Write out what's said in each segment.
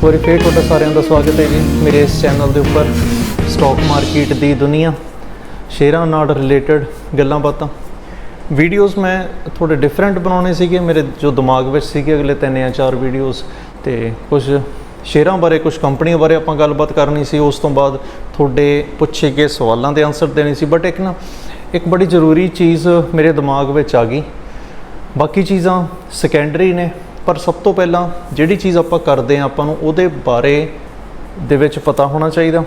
ਇੱਕ ਵਾਰੀ ਫੇਰ ਤੁਹਾਡਾ ਸਾਰਿਆਂ ਦਾ ਸਵਾਗਤ ਹੈ ਜੀ। ਮੇਰੇ ਇਸ ਚੈਨਲ ਦੇ ਉੱਪਰ ਸਟਾਕ ਮਾਰਕੀਟ ਦੀ ਦੁਨੀਆ ਸ਼ੇਅਰਾਂ ਨਾਲ ਰਿਲੇਟਡ ਗੱਲਾਂ ਬਾਤਾਂ। ਵੀਡੀਓਜ਼ ਮੈਂ ਥੋੜੇ ਡਿਫਰੈਂਟ ਬਣਾਉਣੇ ਸੀਗੇ, ਮੇਰੇ ਜੋ ਦਿਮਾਗ ਵਿੱਚ ਸੀਗੇ ਅਗਲੇ ਤਿੰਨ ਜਾਂ ਚਾਰ ਵੀਡੀਓਜ਼ ਤੇ ਕੁਝ ਸ਼ੇਅਰਾਂ ਬਾਰੇ, ਕੁਝ ਕੰਪਨੀਆਂ ਬਾਰੇ ਆਪਾਂ ਗੱਲਬਾਤ ਕਰਨੀ ਸੀ। ਉਸ ਤੋਂ ਬਾਅਦ ਤੁਹਾਡੇ ਪੁੱਛੇ ਗਏ ਸਵਾਲਾਂ ਦੇ ਆਨਸਰ ਦੇਣੇ ਸੀ। ਬਟ ਇੱਕ ਨਾ, ਇੱਕ ਬੜੀ ਜ਼ਰੂਰੀ ਚੀਜ਼ ਮੇਰੇ ਦਿਮਾਗ ਵਿੱਚ ਆ ਗਈ। ਬਾਕੀ ਚੀਜ਼ਾਂ ਸੈਕੰਡਰੀ ਨੇ। ਪਰ ਸਭ ਤੋਂ ਪਹਿਲਾਂ ਜਿਹੜੀ ਚੀਜ਼ ਆਪਾਂ ਕਰਦੇ ਆ ਆਪਾਂ ਨੂੰ ਉਹਦੇ ਬਾਰੇ ਦੇ ਵਿੱਚ ਪਤਾ ਹੋਣਾ ਚਾਹੀਦਾ।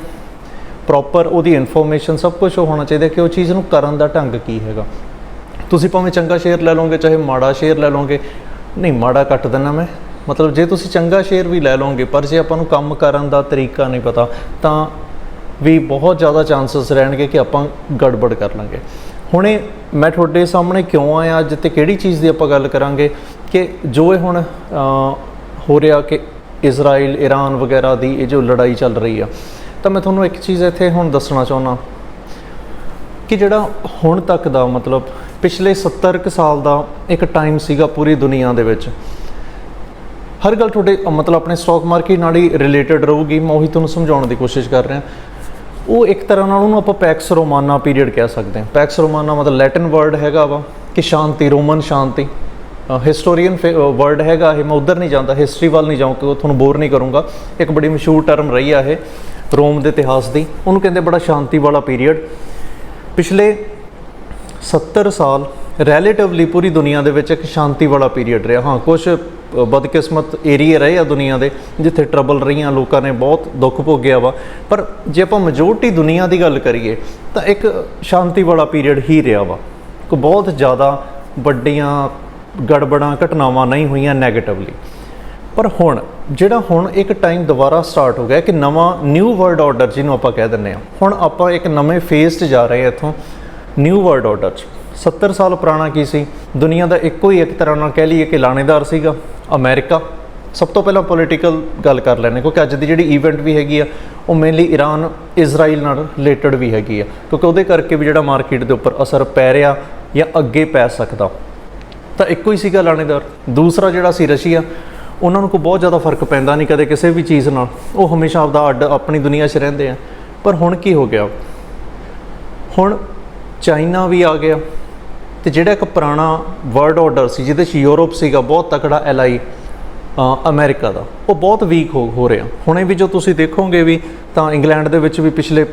ਪ੍ਰੋਪਰ ਉਹਦੀ ਇਨਫੋਰਮੇਸ਼ਨ ਸਭ ਕੁਝ ਹੋਣਾ ਚਾਹੀਦਾ ਕਿ ਉਹ ਚੀਜ਼ ਨੂੰ ਕਰਨ ਦਾ ਢੰਗ ਕੀ ਹੈਗਾ। ਤੁਸੀਂ ਭਾਵੇਂ ਚੰਗਾ ਸ਼ੇਅਰ ਲੈ ਲਓਗੇ, ਚਾਹੇ ਮਾੜਾ ਸ਼ੇਅਰ ਲੈ ਲਓਗੇ। ਨਹੀਂ, ਮਾੜਾ ਕੱਟ ਦੇਣਾ ਮੈਂ। ਮਤਲਬ ਜੇ ਤੁਸੀਂ ਚੰਗਾ ਸ਼ੇਅਰ ਵੀ ਲੈ ਲਓਗੇ, ਪਰ ਜੇ ਆਪਾਂ ਨੂੰ ਕੰਮ ਕਰਨ ਦਾ ਤਰੀਕਾ ਨਹੀਂ ਪਤਾ, ਤਾਂ ਵੀ ਬਹੁਤ ਜ਼ਿਆਦਾ ਚਾਂਸਸ ਰਹਿਣਗੇ ਕਿ ਆਪਾਂ ਗੜਬੜ ਕਰ ਲਾਂਗੇ। ਹੁਣੇ ਮੈਂ ਤੁਹਾਡੇ ਸਾਹਮਣੇ ਕਿਉਂ ਆਇਆ, ਅੱਜ ਤੇ ਕਿਹੜੀ ਚੀਜ਼ ਦੀ ਆਪਾਂ ਗੱਲ ਕਰਾਂਗੇ? ਕਿ ਜੋ ਇਹ ਹੁਣ ਹੋ ਰਿਹਾ ਕਿ ਇਜ਼ਰਾਈਲ ਈਰਾਨ ਵਗੈਰਾ ਦੀ ਇਹ ਜੋ ਲੜਾਈ ਚੱਲ ਰਹੀ ਆ, ਤਾਂ ਮੈਂ ਤੁਹਾਨੂੰ ਇੱਕ ਚੀਜ਼ ਇੱਥੇ ਹੁਣ ਦੱਸਣਾ ਚਾਹੁੰਦਾ ਕਿ ਜਿਹੜਾ ਹੁਣ ਤੱਕ ਦਾ ਮਤਲਬ ਪਿਛਲੇ 70 ਕੁ ਸਾਲ ਦਾ ਇੱਕ ਟਾਈਮ ਸੀਗਾ ਪੂਰੀ ਦੁਨੀਆ ਦੇ ਵਿੱਚ, ਹਰ ਗੱਲ ਤੁਹਾਡੇ, ਮਤਲਬ ਆਪਣੇ ਸਟਾਕ ਮਾਰਕੀਟ ਨਾਲ ਹੀ ਰਿਲੇਟਡ ਰਹੂਗੀ, ਮੈਂ ਉਹੀ ਤੁਹਾਨੂੰ ਸਮਝਾਉਣ ਦੀ ਕੋਸ਼ਿਸ਼ ਕਰ ਰਿਹਾ। ਉਹ ਇੱਕ ਤਰ੍ਹਾਂ ਨਾਲ ਉਹਨੂੰ ਆਪਾਂ ਪੈਕਸ ਰੋਮਾਨਾ ਪੀਰੀਅਡ ਕਹਿ ਸਕਦੇ ਹਾਂ। ਪੈਕਸ ਰੋਮਾਨਾ ਮਤਲਬ ਲੈਟਿਨ ਵਰਡ ਹੈਗਾ ਵਾ ਕਿ ਸ਼ਾਂਤੀ ਰੋਮਨ ਸ਼ਾਂਤੀ। ਹਿਸਟੋਰੀਅਨ ਵਰਡ ਹੈਗਾ ਇਹ, ਮੈਂ ਉਧਰ ਨਹੀਂ ਜਾਂਦਾ ਹਿਸਟਰੀ ਵੱਲ ਨਹੀਂ ਜਾਊਂ ਕਿ ਉਹ ਤੁਹਾਨੂੰ ਬੋਰ ਨਹੀਂ ਕਰੂੰਗਾ। ਇੱਕ ਬੜੀ ਮਸ਼ਹੂਰ ਟਰਮ ਰਹੀ ਆ ਇਹ, ਰੋਮ ਦੇ ਇਤਿਹਾਸ ਦੀ। ਉਹਨੂੰ ਕਹਿੰਦੇ ਬੜਾ ਸ਼ਾਂਤੀ ਵਾਲਾ ਪੀਰੀਅਡ ਪਿਛਲੇ 70 ਸਾਲ ਰਿਲੇਟਿਵਲੀ ਪੂਰੀ ਦੁਨੀਆ ਦੇ ਵਿੱਚ ਇੱਕ ਸ਼ਾਂਤੀ ਵਾਲਾ ਪੀਰੀਅਡ ਰਿਹਾ। ਹਾਂ ਕੁਝ ਬਦਕਿਸਮਤ ਏਰੀਆ ਰਹੇ ਆ ਦੁਨੀਆ ਦੇ, ਜਿੱਥੇ ਟਰਬਲ ਰਹੀਆਂ, ਲੋਕਾਂ ਨੇ ਬਹੁਤ ਦੁੱਖ ਭੋਗਿਆ ਵਾ। ਪਰ ਜੇ ਆਪਾਂ ਮੈਜੋਰਟੀ ਦੁਨੀਆ ਦੀ ਗੱਲ ਕਰੀਏ, ਤਾਂ ਇੱਕ ਸ਼ਾਂਤੀ ਵਾਲਾ ਪੀਰੀਅਡ ਹੀ ਰਿਹਾ ਵਾ। ਕੋ ਬਹੁਤ ਜ਼ਿਆਦਾ ਵੱਡੀਆਂ ਗੜਬੜਾਂ, ਘਟਨਾਵਾਂ ਨਹੀਂ ਹੋਈਆਂ 네ਗੇਟਿਵਲੀ ਪਰ ਹੁਣ, ਜਿਹੜਾ ਹੁਣ ਇੱਕ ਟਾਈਮ ਦੁਬਾਰਾ ਸਟਾਰਟ ਹੋ ਗਿਆ ਕਿ ਨਵਾਂ ਨਿਊ ਵਰਲਡ ਆਰਡਰ ਜਿਹਨੂੰ ਆਪਾਂ ਕਹਿ ਦਿੰਦੇ ਆ ਹੁਣ ਆਪਾਂ ਇੱਕ ਨਵੇਂ ਫੇਸ 'ਚ ਜਾ ਰਹੇ ਹਾਂ ਇੱਥੋਂ ਨਿਊ ਵਰਲਡ ਆਰਡਰ 'ਚ। 70 ਸਾਲ ਪੁਰਾਣਾ ਕੀ ਸੀ? ਦੁਨੀਆ ਦਾ ਇੱਕੋ ਹੀ ਇੱਕ ਤਰ੍ਹਾਂ ਨਾਲ ਕਹਿ ਲਈਏ ਕਿ ਲਾਣੇਦਾਰ ਸੀਗਾ, ਅਮਰੀਕਾ। ਸਭ ਤੋਂ ਪਹਿਲਾਂ ਪੋਲੀਟੀਕਲ ਗੱਲ ਕਰ ਲੈਣੇ ਕਿਉਂਕਿ ਅੱਜ ਦੀ ਜਿਹੜੀ ਇਵੈਂਟ ਵੀ ਹੈਗੀ ਆ, ਉਹ ਮੇਨਲੀ ਈਰਾਨ ਇਜ਼ਰਾਈਲ ਨਾਲ ਰਿਲੇਟਡ ਵੀ ਹੈਗੀ ਆ। ਕਿਉਂਕਿ ਉਹਦੇ ਕਰਕੇ ਵੀ ਜਿਹੜਾ ਮਾਰਕੀਟ ਦੇ ਉੱਪਰ ਅਸਰ ਪੈ ਰਿਹਾ ਜਾਂ ਅੱਗੇ ਪੈ ਸਕਦਾ। ਤਾਂ ਇੱਕੋ ਹੀ ਸੀਗਾ ਲਾਣੇਦਾਰ। ਦੂਸਰਾ ਜਿਹੜਾ ਸੀ ਰਸ਼ੀਆ ਉਹਨਾਂ ਨੂੰ ਕੋਈ ਬਹੁਤ ਜ਼ਿਆਦਾ ਫ਼ਰਕ ਪੈਂਦਾ ਨਹੀਂ ਕਦੇ ਕਿਸੇ ਵੀ ਚੀਜ਼ ਨਾਲ। ਉਹ ਹਮੇਸ਼ਾ ਆਪਦਾ ਅੱਡ ਆਪਣੀ ਦੁਨੀਆ 'ਚ ਰਹਿੰਦੇ ਆ। ਪਰ ਹੁਣ ਕੀ ਹੋ ਗਿਆ? ਹੁਣ ਚਾਈਨਾ ਵੀ ਆ ਗਿਆ ਤੇ ਜਿਹੜਾ ਇੱਕ ਪੁਰਾਣਾ ਵਰਲਡ ਆਰਡਰ ਸੀ, ਜਿਹਦੇ 'ਚ ਯੂਰਪ ਸੀਗਾ, ਬਹੁਤ ਤਕੜਾ ਐਲਾਈ ਅਮਰੀਕਾ ਦਾ, ਉਹ ਬਹੁਤ ਵੀਕ ਹੋ ਹੋ ਰਿਹਾ। ਹੁਣੇ ਵੀ ਜੋ ਤੁਸੀਂ ਦੇਖੋਗੇ ਵੀ, ਤਾਂ ਇੰਗਲੈਂਡ ਦੇ ਵਿੱਚ ਵੀ ਪਿਛਲੇ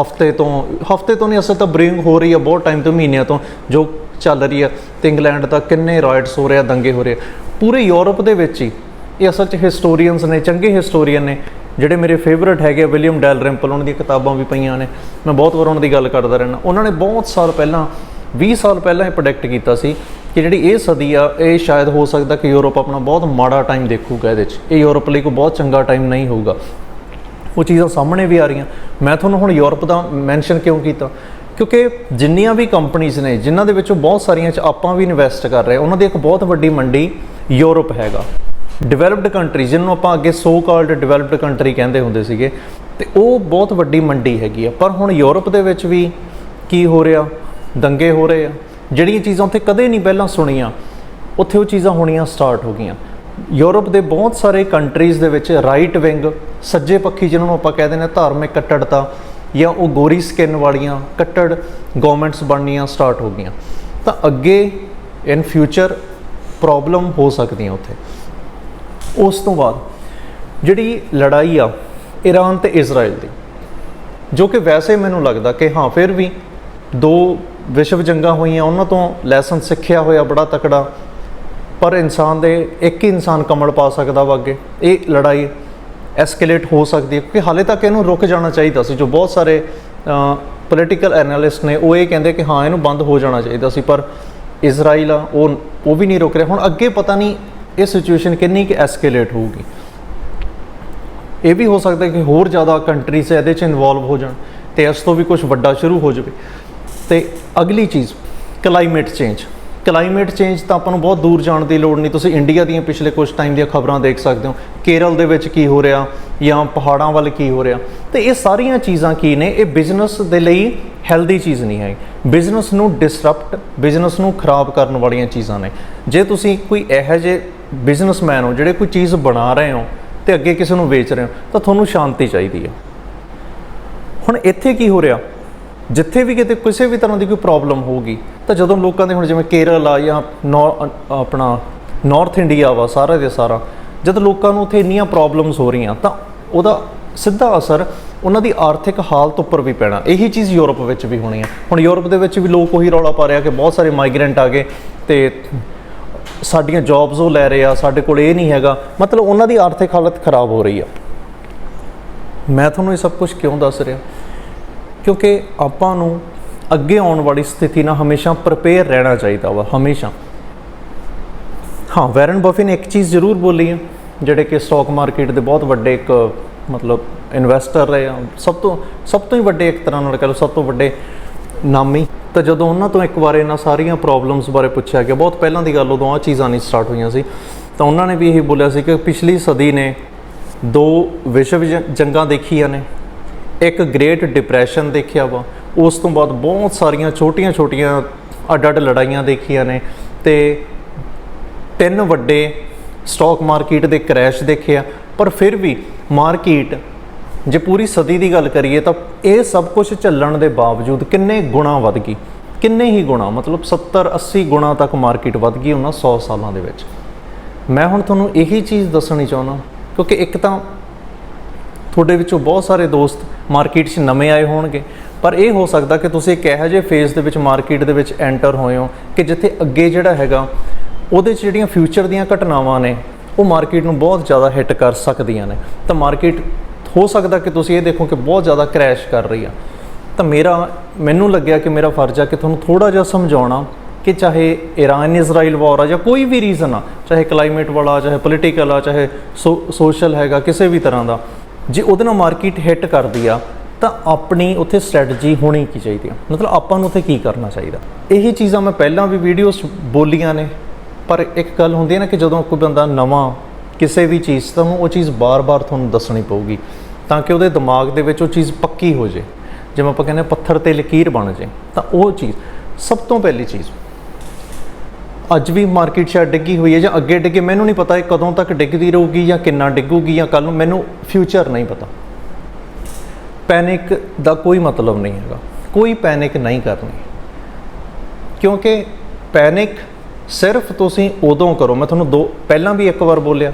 ਹਫ਼ਤੇ ਤੋਂ ਹਫ਼ਤੇ ਤੋਂ ਨਹੀਂ, ਅਸਲ ਤਾਂ ਬ੍ਰਿੰਗ ਹੋ ਰਹੀ ਆ ਬਹੁਤ ਟਾਈਮ ਤੋਂ, ਮਹੀਨਿਆਂ ਤੋਂ, ਜੋ ਚੱਲ ਰਹੀ ਆ ਤੇ ਇੰਗਲੈਂਡ ਦਾ ਕਿੰਨੇ ਰਾਇਟਸ ਹੋ ਰਿਹਾ ਦੰਗੇ ਹੋ ਰਹੇ ਆ। ਪੂਰੇ ਯੂਰਪ ਦੇ ਵਿੱਚ ਹੀ ਇਹ ਅਸਲ 'ਚ ਹਿਸਟੋਰੀਅਨਸ ਨੇ, ਚੰਗੇ ਹਿਸਟੋਰੀਅਨ ਨੇ, ਜਿਹੜੇ ਮੇਰੇ ਫੇਵਰਿਟ ਹੈਗੇ ਵਿਲੀਅਮ ਡੈਲ ਰਿੰਪਲ ਉਹਨਾਂ ਦੀਆਂ ਕਿਤਾਬਾਂ ਵੀ ਪਈਆਂ ਨੇ। ਮੈਂ ਬਹੁਤ ਵਾਰ ਉਹਨਾਂ ਦੀ ਗੱਲ ਕਰਦਾ ਰਹਿਣਾ ਉਹਨਾਂ ਨੇ ਬਹੁਤ ਸਾਲ ਪਹਿਲਾਂ 20 ਸਾਲ ਪਹਿਲਾਂ ਇਹ ਪ੍ਰੈਡਿਕਟ ਕੀਤਾ ਸੀ ਕਿ ਜਿਹੜੀ ਇਹ ਸਦੀ ਆ, ਇਹ ਸ਼ਾਇਦ ਹੋ ਸਕਦਾ ਕਿ ਯੂਰਪ ਆਪਣਾ ਬਹੁਤ ਮਾੜਾ ਟਾਈਮ ਦੇਖੂਗਾ ਇਹਦੇ 'ਚ। ਇਹ ਯੂਰਪ ਲਈ ਕੋਈ ਬਹੁਤ ਚੰਗਾ ਟਾਈਮ ਨਹੀਂ ਹੋਊਗਾ। ਉਹ ਚੀਜ਼ਾਂ ਸਾਹਮਣੇ ਵੀ ਆ ਰਹੀਆਂ। ਮੈਂ ਤੁਹਾਨੂੰ ਹੁਣ ਯੂਰਪ ਦਾ ਮੈਂਸ਼ਨ ਕਿਉਂ ਕੀਤਾ? ਕਿਉਂਕਿ ਜਿੰਨੀਆਂ ਵੀ ਕੰਪਨੀਆਂ ਨੇ, ਜਿਨ੍ਹਾਂ ਦੇ ਵਿੱਚੋਂ ਬਹੁਤ ਸਾਰੀਆਂ 'ਚ ਆਪਾਂ ਵੀ ਇਨਵੈਸਟ ਕਰ ਰਹੇ ਉਹਨਾਂ ਦੀ ਇੱਕ ਬਹੁਤ ਵੱਡੀ ਮੰਡੀ ਯੂਰਪ ਹੈਗਾ। ਡਿਵੈਲਪਡ ਕੰਟਰੀ ਜਿਹਨੂੰ ਆਪਾਂ ਅੱਗੇ ਸੋ ਕਾਲਡ ਡਿਵੈਲਪਡ ਕੰਟਰੀ ਕਹਿੰਦੇ ਹੁੰਦੇ ਸੀਗੇ, ਤੇ ਉਹ ਬਹੁਤ ਵੱਡੀ ਮੰਡੀ ਹੈਗੀ ਆ। ਪਰ ਹੁਣ ਯੂਰਪ ਦੇ ਵਿੱਚ ਵੀ ਕੀ ਹੋ ਰਿਹਾ? ਦੰਗੇ ਹੋ ਰਹੇ ਆ। ਜਿਹੜੀਆਂ ਚੀਜ਼ਾਂ ਉੱਥੇ ਕਦੇ ਨਹੀਂ ਪਹਿਲਾਂ ਸੁਣੀਆਂ, ਉੱਥੇ ਉਹ ਚੀਜ਼ਾਂ ਹੋਣੀਆਂ ਸਟਾਰਟ ਹੋ ਗਈਆਂ। ਯੂਰਪ ਦੇ ਬਹੁਤ ਸਾਰੇ ਕੰਟਰੀਜ਼ ਦੇ ਵਿੱਚ ਰਾਈਟ ਵਿੰਗ ਸੱਜੇ ਪੱਖੀ ਜਿਹਨਾਂ ਨੂੰ ਆਪਾਂ ਕਹਿ ਦਿੰਦੇ ਨੇ ਧਾਰਮਿਕ ਕੱਟੜਤਾ ਜਾਂ ਉਹ ਗੋਰੀ ਸਕਿਨ ਵਾਲੀਆਂ ਕੱਟੜ ਗਵਰਨਮੈਂਟਸ ਬਣਨੀਆਂ ਸਟਾਰਟ ਹੋ ਗਈਆਂ। ਤਾਂ ਅੱਗੇ ਇਨ ਫਿਊਚਰ ਪ੍ਰੋਬਲਮ ਹੋ ਸਕਦੀਆਂ ਉੱਥੇ। ਉਸ ਤੋਂ ਬਾਅਦ ਜਿਹੜੀ ਲੜਾਈ ਆ ਈਰਾਨ ਤੇ ਇਜ਼ਰਾਈਲ ਦੀ, ਜੋ ਕਿ ਵੈਸੇ ਮੈਨੂੰ ਲੱਗਦਾ ਕਿ ਹਾਂ, ਫਿਰ ਵੀ ਦੋ ਵਿਸ਼ਵ ਜੰਗਾਂ ਹੋਈਆਂ, ਉਹਨਾਂ ਤੋਂ ਲੈਸਨ ਸਿੱਖਿਆ ਹੋਇਆ ਬੜਾ ਤਕੜਾ, ਪਰ ਇਨਸਾਨ ਦੇ ਇੱਕ ਹੀ ਇਨਸਾਨ ਕਮਲ ਪਾ ਸਕਦਾ ਵਾ ਅੱਗੇ। ਇਹ ਲੜਾਈ ਐਸਕੇਲੇਟ ਹੋ ਸਕਦੀ ਹੈ, ਕਿਉਂਕਿ ਹਾਲੇ ਤੱਕ ਇਹਨੂੰ ਰੁਕ ਜਾਣਾ ਚਾਹੀਦਾ ਸੀ, ਜੋ ਬਹੁਤ ਸਾਰੇ ਪੋਲੀਟੀਕਲ ਐਨਾਲਿਸਟ ਨੇ, ਉਹ ਇਹ ਕਹਿੰਦੇ ਕਿ ਹਾਂ, ਇਹਨੂੰ ਬੰਦ ਹੋ ਜਾਣਾ ਚਾਹੀਦਾ ਸੀ, ਪਰ ਇਜ਼ਰਾਈਲ ਆ, ਉਹ ਉਹ ਵੀ ਨਹੀਂ ਰੁਕ ਰਿਹਾ। ਹੁਣ ਅੱਗੇ ਪਤਾ ਨਹੀਂ ਇਹ ਸਿਚੁਏਸ਼ਨ ਕਿੰਨੀ ਕਿ ਐਸਕੇਲੇਟ ਹੋਊਗੀ। ਇਹ ਵੀ ਹੋ ਸਕਦਾ ਕਿ ਹੋਰ ਜ਼ਿਆਦਾ ਕੰਟਰੀਜ਼ ਇਹਦੇ 'ਚ ਇਨਵੋਲਵ ਹੋ ਜਾਣ ਤੇ ਇਸ ਤੋਂ ਵੀ ਕੁਝ ਵੱਡਾ ਸ਼ੁਰੂ ਹੋ ਜਾਵੇ। ਤੇ ਅਗਲੀ ਚੀਜ਼ ਕਲਾਈਮੇਟ ਚੇਂਜ ਕਲਾਈਮੇਟ ਚੇਂਜ ਤਾਂ ਆਪਾਂ ਨੂੰ ਬਹੁਤ ਦੂਰ ਜਾਣ ਦੀ ਲੋੜ ਨਹੀਂ। ਤੁਸੀਂ ਇੰਡੀਆ ਦੀਆਂ ਪਿਛਲੇ ਕੁਝ ਟਾਈਮ ਦੀਆਂ ਖਬਰਾਂ ਦੇਖ ਸਕਦੇ ਹੋ। ਕੇਰਲ ਦੇ ਵਿੱਚ ਕੀ ਹੋ ਰਿਹਾ ਜਾਂ ਪਹਾੜਾਂ ਵੱਲ ਕੀ ਹੋ ਰਿਹਾ। ਤੇ ਇਹ ਸਾਰੀਆਂ ਚੀਜ਼ਾਂ ਕੀ ਨੇ? ਇਹ ਬਿਜ਼ਨਸ ਦੇ ਲਈ ਹੈਲਦੀ ਚੀਜ਼ ਨਹੀਂ ਹੈ। ਬਿਜ਼ਨਸ ਨੂੰ ਡਿਸਰਪਟ ਬਿਜ਼ਨਸ ਨੂੰ ਖਰਾਬ ਕਰਨ ਵਾਲੀਆਂ ਚੀਜ਼ਾਂ ਨੇ। ਜੇ ਤੁਸੀਂ ਕੋਈ ਇਹੋ ਜਿਹੇ ਬਿਜ਼ਨਸਮੈਨ ਹੋ, ਜਿਹੜੇ ਕੋਈ ਚੀਜ਼ ਬਣਾ ਰਹੇ ਹੋ ਤੇ ਅੱਗੇ ਕਿਸੇ ਨੂੰ ਵੇਚ ਰਹੇ ਹੋ, ਤਾਂ ਤੁਹਾਨੂੰ ਸ਼ਾਂਤੀ ਚਾਹੀਦੀ ਹੈ। ਹੁਣ ਇੱਥੇ ਕੀ ਹੋ ਰਿਹਾ? ਜਿੱਥੇ ਵੀ ਕਿਤੇ ਕਿਸੇ ਵੀ ਤਰ੍ਹਾਂ ਦੀ ਕੋਈ ਪ੍ਰੋਬਲਮ ਹੋਊਗੀ, ਤਾਂ ਜਦੋਂ ਲੋਕਾਂ ਦੇ ਹੁਣ ਜਿਵੇਂ ਕੇਰਲ ਆ ਜਾਂ ਨੌ- ਆਪਣਾ ਨਾਰਥ ਇੰਡੀਆ ਵਾ ਸਾਰਾ ਦੇ ਸਾਰਾ, ਜਦ ਲੋਕਾਂ ਨੂੰ ਉੱਥੇ ਇੰਨੀਆਂ ਪ੍ਰੋਬਲਮਸ ਹੋ ਰਹੀਆਂ, ਤਾਂ ਉਹਦਾ ਸਿੱਧਾ ਅਸਰ ਉਹਨਾਂ ਦੀ ਆਰਥਿਕ ਹਾਲਤ ਉੱਪਰ ਵੀ ਪੈਣਾ। ਇਹੀ ਚੀਜ਼ ਯੂਰਪ ਵਿੱਚ ਵੀ ਹੋਣੀ ਹੈ। ਹੁਣ ਯੂਰਪ ਦੇ ਵਿੱਚ ਵੀ ਲੋਕ ਉਹੀ ਰੌਲਾ ਪਾ ਰਿਹਾ ਕਿ ਬਹੁਤ ਸਾਰੇ ਮਾਈਗ੍ਰੈਂਟ ਆ ਗਏ ਤੇ ਸਾਡੀਆਂ ਜੌਬਸ ਉਹ ਲੈ ਰਹੇ ਆ, ਸਾਡੇ ਕੋਲ ਇਹ ਨਹੀਂ ਹੈਗਾ। ਮਤਲਬ ਉਹਨਾਂ ਦੀ ਆਰਥਿਕ ਹਾਲਤ ਖਰਾਬ ਹੋ ਰਹੀ ਆ। ਮੈਂ ਤੁਹਾਨੂੰ ਇਹ ਸਭ ਕੁਝ ਕਿਉਂ ਦੱਸ ਰਿਹਾ? ਕਿਉਂਕਿ ਆਪਾਂ ਨੂੰ ਅੱਗੇ ਆਉਣ ਵਾਲੀ ਸਥਿਤੀ ਨਾਲ ਹਮੇਸ਼ਾ ਪ੍ਰਪੇਅਰ ਰਹਿਣਾ ਚਾਹੀਦਾ ਵਾ, ਹਮੇਸ਼ਾ। ਹਾਂ ਵੈਰਨ ਬਫੇ ਨੇ ਇੱਕ ਚੀਜ਼ ਜ਼ਰੂਰ ਬੋਲੀ ਹੈ ਜਿਹੜੇ ਕਿ ਸਟਾਕ ਮਾਰਕੀਟ ਦੇ ਬਹੁਤ ਵੱਡੇ ਇੱਕ, ਮਤਲਬ ਇਨਵੈਸਟਰ ਰਹੇ ਆ, ਸਭ ਤੋਂ ਸਭ ਤੋਂ ਹੀ ਵੱਡੇ ਇੱਕ ਤਰ੍ਹਾਂ ਨਾਲ ਕਹ ਲਓ, ਸਭ ਤੋਂ ਵੱਡੇ ਨਾਮੀ। ਤਾਂ ਜਦੋਂ ਉਹਨਾਂ ਤੋਂ ਇੱਕ ਵਾਰ ਇਹਨਾਂ ਸਾਰੀਆਂ ਪ੍ਰੋਬਲਮਸ ਬਾਰੇ ਪੁੱਛਿਆ ਗਿਆ, ਬਹੁਤ ਪਹਿਲਾਂ ਦੀ ਗੱਲ ਉਦੋਂ ਆ ਚੀਜ਼ਾਂ ਨਹੀਂ ਸਟਾਰਟ ਹੋਈਆਂ ਸੀ, ਤਾਂ ਉਹਨਾਂ ਨੇ ਵੀ ਇਹੀ ਬੋਲਿਆ ਸੀ ਕਿ ਪਿਛਲੀ ਸਦੀ ਨੇ ਦੋ ਵਿਸ਼ਵ ਜ- ਜੰਗਾਂ ਦੇਖੀਆਂ ਨੇ ਇੱਕ ਗ੍ਰੇਟ ਡਿਪਰੈਸ਼ਨ ਦੇਖਿਆ ਵਾ। ਉਸ ਤੋਂ ਬਾਅਦ ਬਹੁਤ ਸਾਰੀਆਂ ਛੋਟੀਆਂ-ਛੋਟੀਆਂ ਅੱਡ-ਅੱਡ ਲੜਾਈਆਂ ਦੇਖੀਆਂ ਨੇ ਤੇ ਤਿੰਨ ਵੱਡੇ ਸਟਾਕ ਮਾਰਕੀਟ ਦੇ ਕ੍ਰੈਸ਼ ਆ। ਪਰ ਫਿਰ ਵੀ ਮਾਰਕੀਟ ਜੇ ਪੂਰੀ ਸਦੀ ਦੀ ਗੱਲ ਕਰੀਏ ਤਾਂ ਇਹ ਸਭ ਕੁਝ ਚੱਲਣ ਦੇ ਬਾਵਜੂਦ ਕਿੰਨੇ ਗੁਣਾ ਵੱਧ ਗਈ। ਕਿੰਨੇ ਹੀ ਗੁਣਾ, ਮਤਲਬ 70 80 ਗੁਣਾ ਤੱਕ ਮਾਰਕੀਟ ਵੱਧ ਗਈ ਉਹਨਾਂ 100 ਸਾਲਾਂ ਦੇ ਵਿੱਚ। ਮੈਂ ਹੁਣ ਤੁਹਾਨੂੰ ਇਹੀ ਚੀਜ਼ ਦੱਸਣੀ ਚਾਹੁੰਦਾ, ਕਿਉਂਕਿ ਇੱਕ ਤਾਂ ਤੁਹਾਡੇ ਵਿੱਚੋਂ ਬਹੁਤ ਸਾਰੇ ਦੋਸਤ ਮਾਰਕੀਟ 'ਚ ਨਵੇਂ ਆਏ ਹੋਣਗੇ। ਪਰ ਇਹ ਹੋ ਸਕਦਾ ਕਿ ਤੁਸੀਂ ਇੱਕ ਇਹੋ ਜਿਹੇ ਫੇਜ਼ ਦੇ ਵਿੱਚ ਮਾਰਕੀਟ ਦੇ ਵਿੱਚ ਐਂਟਰ ਹੋਏ ਹੋ ਕਿ ਜਿੱਥੇ ਅੱਗੇ ਜਿਹੜਾ ਹੈਗਾ, ਉਹਦੇ 'ਚ ਜਿਹੜੀਆਂ ਫਿਊਚਰ ਦੀਆਂ ਘਟਨਾਵਾਂ ਨੇ, ਉਹ ਮਾਰਕੀਟ ਨੂੰ ਬਹੁਤ ਜ਼ਿਆਦਾ ਹਿੱਟ ਕਰ ਸਕਦੀਆਂ ਨੇ। ਤਾਂ ਮਾਰਕੀਟ ਹੋ ਸਕਦਾ ਕਿ ਤੁਸੀਂ ਇਹ ਦੇਖੋ ਕਿ ਬਹੁਤ ਜ਼ਿਆਦਾ ਕ੍ਰੈਸ਼ ਕਰ ਰਹੀ ਆ। ਤਾਂ ਮੇਰਾ, ਮੈਨੂੰ ਲੱਗਿਆ ਕਿ ਮੇਰਾ ਫਰਜ਼ ਆ ਕਿ ਤੁਹਾਨੂੰ ਥੋੜਾ ਜਿਹਾ ਸਮਝਾਉਣਾ ਕਿ ਚਾਹੇ ਈਰਾਨ ਇਜ਼ਰਾਈਲ ਵਾਰ ਆ ਜਾਂ ਕੋਈ ਵੀ ਰੀਜ਼ਨ ਆ, ਚਾਹੇ ਕਲਾਈਮੇਟ ਵਾਲਾ, ਚਾਹੇ ਪੋਲੀਟੀਕਲ ਆ, ਚਾਹੇ ਸੋਸ਼ਲ ਹੈਗਾ, ਕਿਸੇ ਵੀ ਤਰ੍ਹਾਂ ਦਾ ਜੇ ਉਹਦੇ ਨਾਲ ਮਾਰਕੀਟ ਹਿੱਟ ਕਰਦੀ ਆ, ਤਾਂ ਆਪਣੀ ਉੱਥੇ ਸਟ੍ਰੈਟਜੀ ਹੋਣੀ ਕੀ ਚਾਹੀਦੀ ਆ? ਮਤਲਬ ਆਪਾਂ ਨੂੰ ਉੱਥੇ ਕੀ ਕਰਨਾ ਚਾਹੀਦਾ? ਇਹੀ ਚੀਜ਼ਾਂ ਮੈਂ ਪਹਿਲਾਂ ਵੀ ਵੀਡੀਓਜ਼ ਬੋਲੀਆਂ ਨੇ, ਪਰ ਇੱਕ ਗੱਲ ਹੁੰਦੀ ਹੈ ਨਾ ਕਿ ਜਦੋਂ ਕੋਈ ਬੰਦਾ ਨਵਾਂ ਕਿਸੇ ਵੀ ਚੀਜ਼, ਤੋਂ ਉਹ ਚੀਜ਼ ਬਾਰ-ਬਾਰ ਤੁਹਾਨੂੰ ਦੱਸਣੀ ਪਊਗੀ, ਤਾਂ ਕਿ ਉਹਦੇ ਦਿਮਾਗ ਦੇ ਵਿੱਚ ਉਹ ਚੀਜ਼ ਪੱਕੀ ਹੋ ਜੇ। ਜਿਵੇਂ ਆਪਾਂ ਕਹਿੰਦੇ ਪੱਥਰ ਤੇ ਲਕੀਰ ਬਣ ਜੇ, ਤਾਂ ਉਹ ਚੀਜ਼ ਸਭ ਤੋਂ ਪਹਿਲੀ ਚੀਜ਼ ਅੱਜ ਵੀ ਮਾਰਕੀਟ ਸ਼ੇਅਰ ਡਿੱਗੀ ਹੋਈ ਹੈ ਜਾਂ ਅੱਗੇ ਡਿੱਗੇ ਮੈਨੂੰ ਨਹੀਂ ਪਤਾ ਇਹ ਕਦੋਂ ਤੱਕ ਡਿੱਗਦੀ ਰਹੂਗੀ ਜਾਂ ਕਿੰਨਾ ਡਿੱਗੂਗੀ ਜਾਂ ਕੱਲ ਨੂੰ ਮੈਨੂੰ ਫਿਊਚਰ ਨਹੀਂ ਪਤਾ। ਪੈਨਿਕ ਦਾ ਕੋਈ ਮਤਲਬ ਨਹੀਂ ਹੈਗਾ। ਕੋਈ ਪੈਨਿਕ ਨਹੀਂ ਕਰਨੀ। ਕਿਉਂਕਿ ਪੈਨਿਕ ਸਿਰਫ ਤੁਸੀਂ ਉਦੋਂ ਕਰੋ। ਮੈਂ ਤੁਹਾਨੂੰ ਦੋ ਪਹਿਲਾਂ ਵੀ ਇੱਕ ਵਾਰ ਬੋਲਿਆ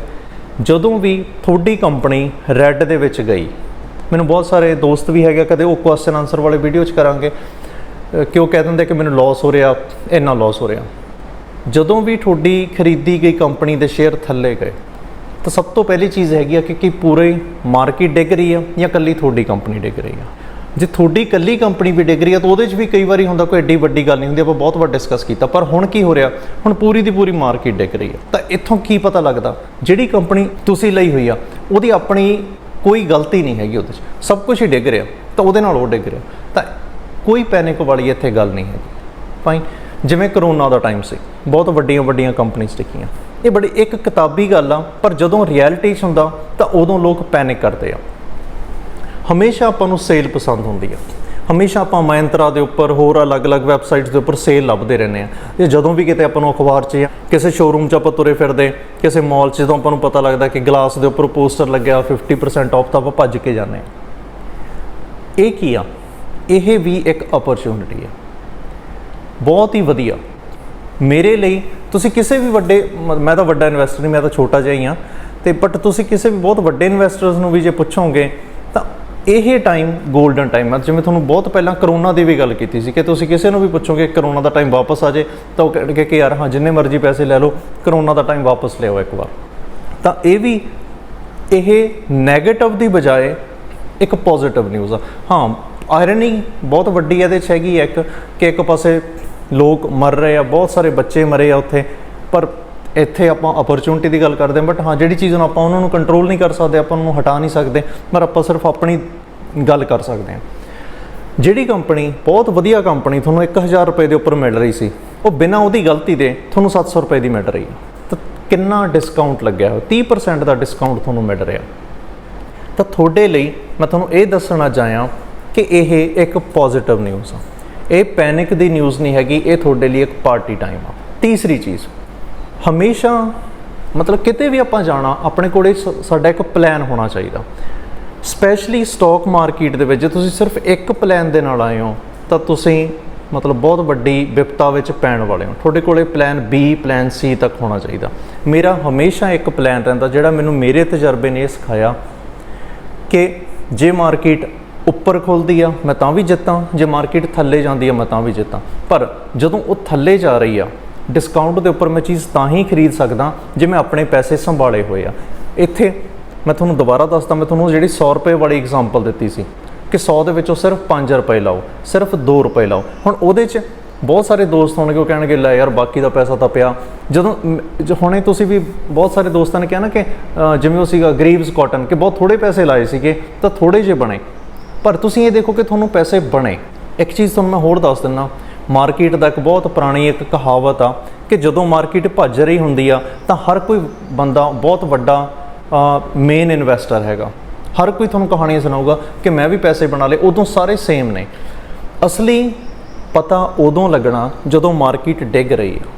ਜਦੋਂ ਵੀ ਤੁਹਾਡੀ ਕੰਪਨੀ ਰੈੱਡ ਦੇ ਵਿੱਚ ਗਈ ਮੈਨੂੰ ਬਹੁਤ ਸਾਰੇ ਦੋਸਤ ਵੀ ਹੈਗੇ ਕਦੇ ਉਹ ਕੁਐਸਚਨ ਆਨਸਰ ਵਾਲੇ ਵੀਡੀਓ 'ਚ ਕਰਾਂਗੇ। ਅ, ਕਿ ਉਹ ਕਹਿ ਦਿੰਦੇ ਕਿ ਮੈਨੂੰ ਲਾਸ ਹੋ ਰਿਹਾ ਇੰਨਾ ਲਾਸ ਹੋ ਰਿਹਾ। ਜਦੋਂ ਵੀ ਤੁਹਾਡੀ ਖਰੀਦੀ ਗਈ ਕੰਪਨੀ ਦੇ ਸ਼ੇਅਰ ਥੱਲੇ ਗਏ, ਤਾਂ ਸਭ ਤੋਂ ਪਹਿਲੀ ਚੀਜ਼ ਹੈਗੀ ਆ ਕਿ ਕੀ ਪੂਰੇ ਮਾਰਕੀਟ ਡਿੱਗ ਰਹੀ ਆ ਜਾਂ ਕੱਲੀ ਤੁਹਾਡੀ ਕੰਪਨੀ ਡਿੱਗ ਰਹੀ ਆ? ਜੇ ਤੁਹਾਡੀ ਕੱਲੀ ਕੰਪਨੀ ਵੀ ਡਿੱਗ ਰਹੀ ਆ, ਤਾਂ ਉਹਦੇ 'ਚ ਵੀ ਕਈ ਵਾਰੀ ਹੁੰਦਾ ਕੋਈ ਐਡੀ ਵੱਡੀ ਗੱਲ ਨਹੀਂ ਹੁੰਦੀ, ਆਪਾਂ ਬਹੁਤ ਵਾਰ ਡਿਸਕਸ ਕੀਤਾ, ਪਰ ਹੁਣ ਕੀ ਹੋ ਰਿਹਾ? ਹੁਣ ਪੂਰੀ ਦੀ ਪੂਰੀ ਮਾਰਕੀਟ ਡਿੱਗ ਰਹੀ ਆ। ਤਾਂ ਇੱਥੋਂ ਕੀ ਪਤਾ ਲੱਗਦਾ? ਜਿਹੜੀ ਕੰਪਨੀ ਤੁਸੀਂ ਲਈ ਹੋਈ ਆ, ਉਹਦੀ ਆਪਣੀ ਕੋਈ ਗਲਤੀ ਨਹੀਂ ਹੈਗੀ ਉਹਦੇ 'ਚ। ਸਭ ਕੁਝ ਹੀ ਡਿੱਗ ਰਿਹਾ, ਤਾਂ ਉਹਦੇ ਨਾਲ ਉਹ ਡਿੱਗ ਰਿਹਾ। ਤਾਂ ਕੋਈ ਪੈਨਿਕ ਵਾਲੀ ਇੱਥੇ ਗੱਲ ਨਹੀਂ ਹੈਗੀ। ਫਾਈਨ ਜਿਵੇਂ ਕਰੋਨਾ ਦਾ ਟਾਈਮ ਸੀ, ਬਹੁਤ ਵੱਡੀਆਂ ਵੱਡੀਆਂ ਕੰਪਨੀਆਂ ਟਿਕੀਆਂ ਇਹ ਬੜੀ ਇੱਕ ਕਿਤਾਬੀ ਗੱਲ ਆ, ਪਰ ਜਦੋਂ ਰਿਐਲਿਟੀ 'ਚ ਹੁੰਦਾ, ਤਾਂ ਉਦੋਂ ਲੋਕ ਪੈਨਿਕ ਕਰਦੇ ਆ। ਹਮੇਸ਼ਾ ਆਪਾਂ ਨੂੰ ਸੇਲ ਪਸੰਦ ਹੁੰਦੀ ਆ। ਹਮੇਸ਼ਾ ਆਪਾਂ ਮਯੰਤਰਾ ਦੇ ਉੱਪਰ, ਹੋਰ ਅਲੱਗ-ਅਲੱਗ ਵੈਬਸਾਈਟਸ ਦੇ ਉੱਪਰ ਸੇਲ ਲੱਭਦੇ ਰਹਿੰਦੇ ਆ। ਇਹ ਜਦੋਂ ਵੀ ਕਿਤੇ ਆਪਾਂ ਨੂੰ ਅਖਬਾਰ 'ਚ ਜਾਂ ਕਿਸੇ ਸ਼ੋਰੂਮ 'ਚ ਆਪਾਂ ਤੁਰੇ ਫਿਰਦੇ, ਕਿਸੇ ਮਾਲ 'ਚ ਜਦੋਂ ਆਪਾਂ ਨੂੰ ਪਤਾ ਲੱਗਦਾ ਕਿ ਗਲਾਸ ਦੇ ਉੱਪਰ ਪੋਸਟਰ ਲੱਗਿਆ 50% ਆਫ ਤਾਂ ਆਪਾਂ ਭੱਜ ਕੇ ਜਾਂਦੇ ਆ। ਇਹ ਕੀ ਆ? ਇਹ ਵੀ ਇੱਕ ਅਪਰਚੂਨਿਟੀ ਆ। ਬਹੁਤ ਹੀ ਵਧੀਆ। ਮੇਰੇ ਲਈ ਤੁਸੀਂ ਕਿਸੇ ਵੀ ਵੱਡੇ, ਮ- ਮੈਂ ਤਾਂ ਵੱਡਾ ਇਨਵੈਸਟਰ ਨਹੀਂ, ਮੈਂ ਤਾਂ ਛੋਟਾ ਜਿਹਾ ਹੀ ਆ ਤੇ ਬਟ ਤੁਸੀਂ ਕਿਸੇ ਵੀ ਬਹੁਤ ਵੱਡੇ ਇਨਵੈਸਟਰਸ ਨੂੰ ਵੀ ਜੇ ਪੁੱਛੋਗੇ, ਤਾਂ ਇਹ ਟਾਈਮ 골ਡਨ ਟਾਈਮ ਹੈ ਜਿਵੇਂ ਤੁਹਾਨੂੰ ਬਹੁਤ ਪਹਿਲਾਂ ਕਰੋਨਾ ਦੀ ਵੀ ਗੱਲ ਕੀਤੀ ਸੀ ਕਿ ਤੁਸੀਂ ਕਿਸੇ ਨੂੰ ਵੀ ਪੁੱਛੋਗੇ, ਕਰੋਨਾ ਦਾ ਟਾਈਮ ਵਾਪਸ ਆ ਜੇ, ਤਾਂ ਉਹ ਕਹਿਣਗੇ ਕਿ ਯਾਰ, ਹਾਂ, ਜਿੰਨੇ ਮਰਜ਼ੀ ਪੈਸੇ ਲੈ ਲਓ, ਕਰੋਨਾ ਦਾ ਟਾਈਮ ਵਾਪਸ ਲਿਓ ਇੱਕ ਵਾਰ। ਤਾਂ ਇਹ ਵੀ, ਇਹ 네ਗੇਟਿਵ ਦੀ ਬਜਾਏ ਇੱਕ ਪੋਜ਼ਿਟਿਵ ਨਿਊਜ਼ ਆ। ਹਾਂ ਆਇਰਨੀ ਬਹੁਤ ਵੱਡੀ ਇਹਦੇ 'ਚ ਹੈਗੀ ਹੈ ਇੱਕ, ਕਿ ਇੱਕ ਪਾਸੇ ਲੋਕ ਮਰ ਰਹੇ ਆ, ਬਹੁਤ ਸਾਰੇ ਬੱਚੇ ਮਰੇ ਆ ਉੱਥੇ। ਪਰ ਇੱਥੇ ਆਪਾਂ ਅਪਰਚੂਨਿਟੀ ਦੀ ਗੱਲ ਕਰਦੇ ਹਾਂ ਬਟ ਹਾਂ, ਜਿਹੜੀ ਚੀਜ਼ ਨੂੰ ਆਪਾਂ ਉਹਨਾਂ ਨੂੰ ਕੰਟਰੋਲ ਨਹੀਂ ਕਰ ਸਕਦੇ, ਆਪਾਂ ਉਹਨੂੰ ਹਟਾ ਨਹੀਂ ਸਕਦੇ, ਪਰ ਆਪਾਂ ਸਿਰਫ ਆਪਣੀ ਗੱਲ ਕਰ ਸਕਦੇ ਹਾਂ। ਜਿਹੜੀ ਕੰਪਨੀ ਬਹੁਤ ਵਧੀਆ ਕੰਪਨੀ ਤੁਹਾਨੂੰ 1000 ਰੁਪਏ ਦੇ ਉੱਪਰ ਮਿਲ ਰਹੀ ਸੀ, ਉਹ ਬਿਨਾਂ ਉਹਦੀ ਗਲਤੀ ਦੇ ਤੁਹਾਨੂੰ 700 ਰੁਪਏ ਦੀ ਮਿਲ ਰਹੀ ਹੈ। ਤਾਂ ਕਿੰਨਾ ਡਿਸਕਾਊਂਟ ਲੱਗਿਆ ਹੋਇਆ? 30% ਦਾ ਡਿਸਕਾਊਂਟ ਤੁਹਾਨੂੰ ਮਿਲ ਰਿਹਾ। ਤਾਂ ਤੁਹਾਡੇ ਲਈ ਮੈਂ ਤੁਹਾਨੂੰ ਇਹ ਦੱਸਣਾ ਚਾਹਾਂ ਕਿ ਇਹ ਇੱਕ ਪੋਜ਼ਿਟਿਵ ਨਿਊਜ਼ ਆ। ਇਹ ਪੈਨਿਕ ਦੀ ਨਿਊਜ਼ ਨਹੀਂ ਹੈਗੀ, ਇਹ ਤੁਹਾਡੇ ਲਈ ਇੱਕ ਪਾਰਟੀ ਟਾਈਮ ਆ। ਤੀਸਰੀ ਚੀਜ਼, ਹਮੇਸ਼ਾ ਮਤਲਬ ਕਿਤੇ ਵੀ ਆਪਾਂ ਜਾਣਾ, ਆਪਣੇ ਕੋਲੇ ਸ- ਸਾਡਾ ਇੱਕ ਪਲਾਨ ਹੋਣਾ ਚਾਹੀਦਾ। ਸਪੈਸ਼ਲੀ ਸਟਾਕ ਮਾਰਕੀਟ ਦੇ ਵਿੱਚ ਜੇ ਤੁਸੀਂ ਸਿਰਫ ਇੱਕ ਪਲਾਨ ਦੇ ਨਾਲ ਆਏ ਹੋ, ਤਾਂ ਤੁਸੀਂ ਮਤਲਬ ਬਹੁਤ ਵੱਡੀ ਵਿਪਤਾ ਵਿੱਚ ਪੈਣ ਵਾਲੇ ਹੋ। ਤੁਹਾਡੇ ਕੋਲੇ ਪਲਾਨ B ਪਲਾਨ C ਤੱਕ ਹੋਣਾ ਚਾਹੀਦਾ। ਮੇਰਾ ਹਮੇਸ਼ਾ ਇੱਕ ਪਲਾਨ ਰਹਿੰਦਾ, ਜਿਹੜਾ ਮੈਨੂੰ ਮੇਰੇ ਤਜਰਬੇ ਨੇ ਇਹ ਸਿਖਾਇਆ ਕਿ ਜੇ ਮਾਰਕੀਟ ਉੱਪਰ ਖੁੱਲਦੀ ਆ, ਮੈਂ ਤਾਂ ਵੀ ਜਿੱਤਾਂ। ਜੇ ਮਾਰਕੀਟ ਥੱਲੇ ਜਾਂਦੀ ਆ, ਮੈਂ ਤਾਂ ਵੀ ਜਿੱਤਾਂ। ਪਰ ਜਦੋਂ ਉਹ ਥੱਲੇ ਜਾ ਰਹੀ ਆ ਡਿਸਕਾਊਂਟ ਦੇ ਉੱਪਰ ਮੈਂ ਚੀਜ਼ ਤਾਂ ਹੀ ਖਰੀਦ ਸਕਦਾ ਜੇ ਮੈਂ ਆਪਣੇ ਪੈਸੇ ਸੰਭਾਲੇ ਹੋਏ ਆ। ਇੱਥੇ ਮੈਂ ਤੁਹਾਨੂੰ ਦੁਬਾਰਾ ਦੱਸਦਾ, ਮੈਂ ਤੁਹਾਨੂੰ ਜਿਹੜੀ 100 ਰੁਪਏ ਵਾਲੀ ਐਗਜ਼ਾਮਪਲ ਦਿੱਤੀ ਸੀ ਕਿ 100 ਦੇ ਵਿੱਚੋਂ ਸਿਰਫ 5 ਰੁਪਏ ਲਾਓ, ਸਿਰਫ 2 ਰੁਪਏ ਲਾਓ। ਹੁਣ ਉਹਦੇ 'ਚ ਬਹੁਤ ਸਾਰੇ ਦੋਸਤ ਹੋਣਗੇ, ਉਹ ਕਹਿਣਗੇ, ਲੈ ਯਾਰ, ਬਾਕੀ ਦਾ ਪੈਸਾ ਤਾਂ ਪਿਆ। ਜਦੋਂ ਹੁਣੇ ਤੁਸੀਂ ਵੀ ਬਹੁਤ ਸਾਰੇ ਦੋਸਤਾਂ ਨੇ ਕਿਹਾ ਨਾ ਕਿ ਜਿਵੇਂ ਉਹ ਸੀਗਾ ਗਰੀਵਸ ਕਾਟਨ ਕਿ ਬਹੁਤ ਥੋੜੇ ਪੈਸੇ ਲਾਏ ਸੀਗੇ, ਤਾਂ ਥੋੜੇ ਜਿਹੇ ਬਣੇ। ਪਰ ਤੁਸੀਂ ਇਹ ਦੇਖੋ ਕਿ ਤੁਹਾਨੂੰ ਪੈਸੇ ਬਣੇ। ਇੱਕ ਚੀਜ਼ ਤੁਹਾਨੂੰ ਮੈਂ ਹੋਰ ਦੱਸ ਦਿੰਨਾ। ਮਾਰਕੀਟ ਦਾ ਇੱਕ ਬਹੁਤ ਪੁਰਾਣੀ ਇੱਕ ਕਹਾਵਤ ਆ ਕਿ ਜਦੋਂ ਮਾਰਕੀਟ ਭੱਜ ਰਹੀ ਹੁੰਦੀ ਆ, ਤਾਂ ਹਰ ਕੋਈ ਬੰਦਾ ਬਹੁਤ ਵੱਡਾ ਮੇਨ ਇਨਵੈਸਟਰ ਹੈਗਾ। ਹਰ ਕੋਈ ਤੁਹਾਨੂੰ ਕਹਾਣੀਆਂ ਸੁਣਾਊਗਾ ਕਿ ਮੈਂ ਵੀ ਪੈਸੇ ਬਣਾ ਲਏ, ਉਦੋਂ ਸਾਰੇ ਸੇਮ ਨੇ। ਅਸਲੀ ਪਤਾ ਉਦੋਂ ਲੱਗਣਾ ਜਦੋਂ ਮਾਰਕੀਟ ਡਿੱਗ ਰਹੀ ਆ।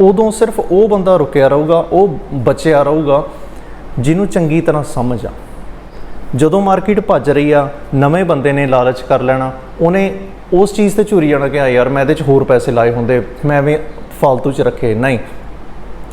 ਉਦੋਂ ਸਿਰਫ ਉਹ ਬੰਦਾ ਰੁਕਿਆ ਰਹੂਗਾ, ਉਹ ਬਚਿਆ ਰਹੂਗਾ, ਜਿਹਨੂੰ ਚੰਗੀ ਤਰ੍ਹਾਂ ਸਮਝ ਆ। ਜਦੋਂ ਮਾਰਕੀਟ ਭੱਜ ਰਹੀ ਆ, ਨਵੇਂ ਬੰਦੇ ਨੇ ਲਾਲਚ ਕਰ ਲੈਣਾ, ਉਹਨੇ ਉਸ ਚੀਜ਼ ਤੇ ਝੂਰੀ ਜਾਣਾ ਕਿ ਆ ਯਾਰ ਮੈਂ ਇਹਦੇ 'ਚ ਹੋਰ ਪੈਸੇ ਲਾਏ ਹੁੰਦੇ, ਮੈਂ ਐਵੇਂ ਫालतू 'ਚ ਰੱਖੇ। ਨਹੀਂ।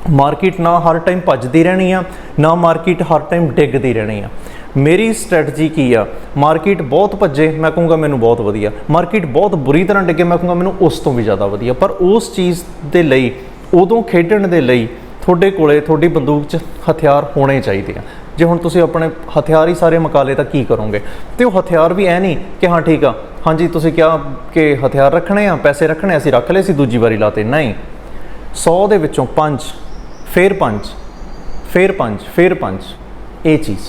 ਮਾਰਕੀਟ ਨਾ ਹਰ ਟਾਈਮ ਭੱਜਦੀ ਰਹਿਣੀ ਆ, ਨਾ ਮਾਰਕੀਟ ਹਰ ਟਾਈਮ ਡਿੱਗਦੀ ਰਹਿਣੀ ਆ। ਮੇਰੀ ਸਟ੍ਰੈਟਜੀ ਕੀ ਆ? ਮਾਰਕੀਟ ਬਹੁਤ ਭੱਜੇ, ਮੈਂ ਕਹੂੰਗਾ ਮੈਨੂੰ ਬਹੁਤ ਵਧੀਆ। ਮਾਰਕੀਟ ਬਹੁਤ ਬੁਰੀ ਤਰ੍ਹਾਂ ਡਿੱਗੇ, ਮੈਂ ਕਹੂੰਗਾ ਮੈਨੂੰ ਉਸ ਤੋਂ ਵੀ ਜ਼ਿਆਦਾ ਵਧੀਆ। ਪਰ ਉਸ ਚੀਜ਼ ਦੇ ਲਈ, ਉਦੋਂ ਖੇਡਣ ਦੇ ਲਈ, ਤੁਹਾਡੇ ਕੋਲੇ, ਤੁਹਾਡੀ ਬੰਦੂਕ 'ਚ ਹਥਿਆਰ ਹੋਣੇ ਚਾਹੀਦੇ ਆ। ਜੇ ਹੁਣ ਤੁਸੀਂ ਆਪਣੇ ਹਥਿਆਰ ਹੀ ਸਾਰੇ ਮਕਾਲੇ ਤਾਂ ਕੀ ਕਰੋਗੇ? ਤੇ ਉਹ ਹਥਿਆਰ ਵੀ ਐ ਨਹੀਂ ਕਿ ਹਾਂ, ਠੀਕ ਆ। ਹਾਂਜੀ, ਤੁਸੀਂ ਕਿਹਾ ਕਿ ਹਥਿਆਰ ਰੱਖਣੇ ਆ, ਪੈਸੇ ਰੱਖਣੇ, ਅਸੀਂ ਰੱਖ ਲਏ ਸੀ, ਦੂਜੀ ਵਾਰੀ ਲਾਤੇ। ਨਹੀਂ। 100 ਦੇ ਵਿੱਚੋਂ 5 ਫਿਰ 5 ਫਿਰ 5 ਫਿਰ 5 ਇਹ ਚੀਜ਼।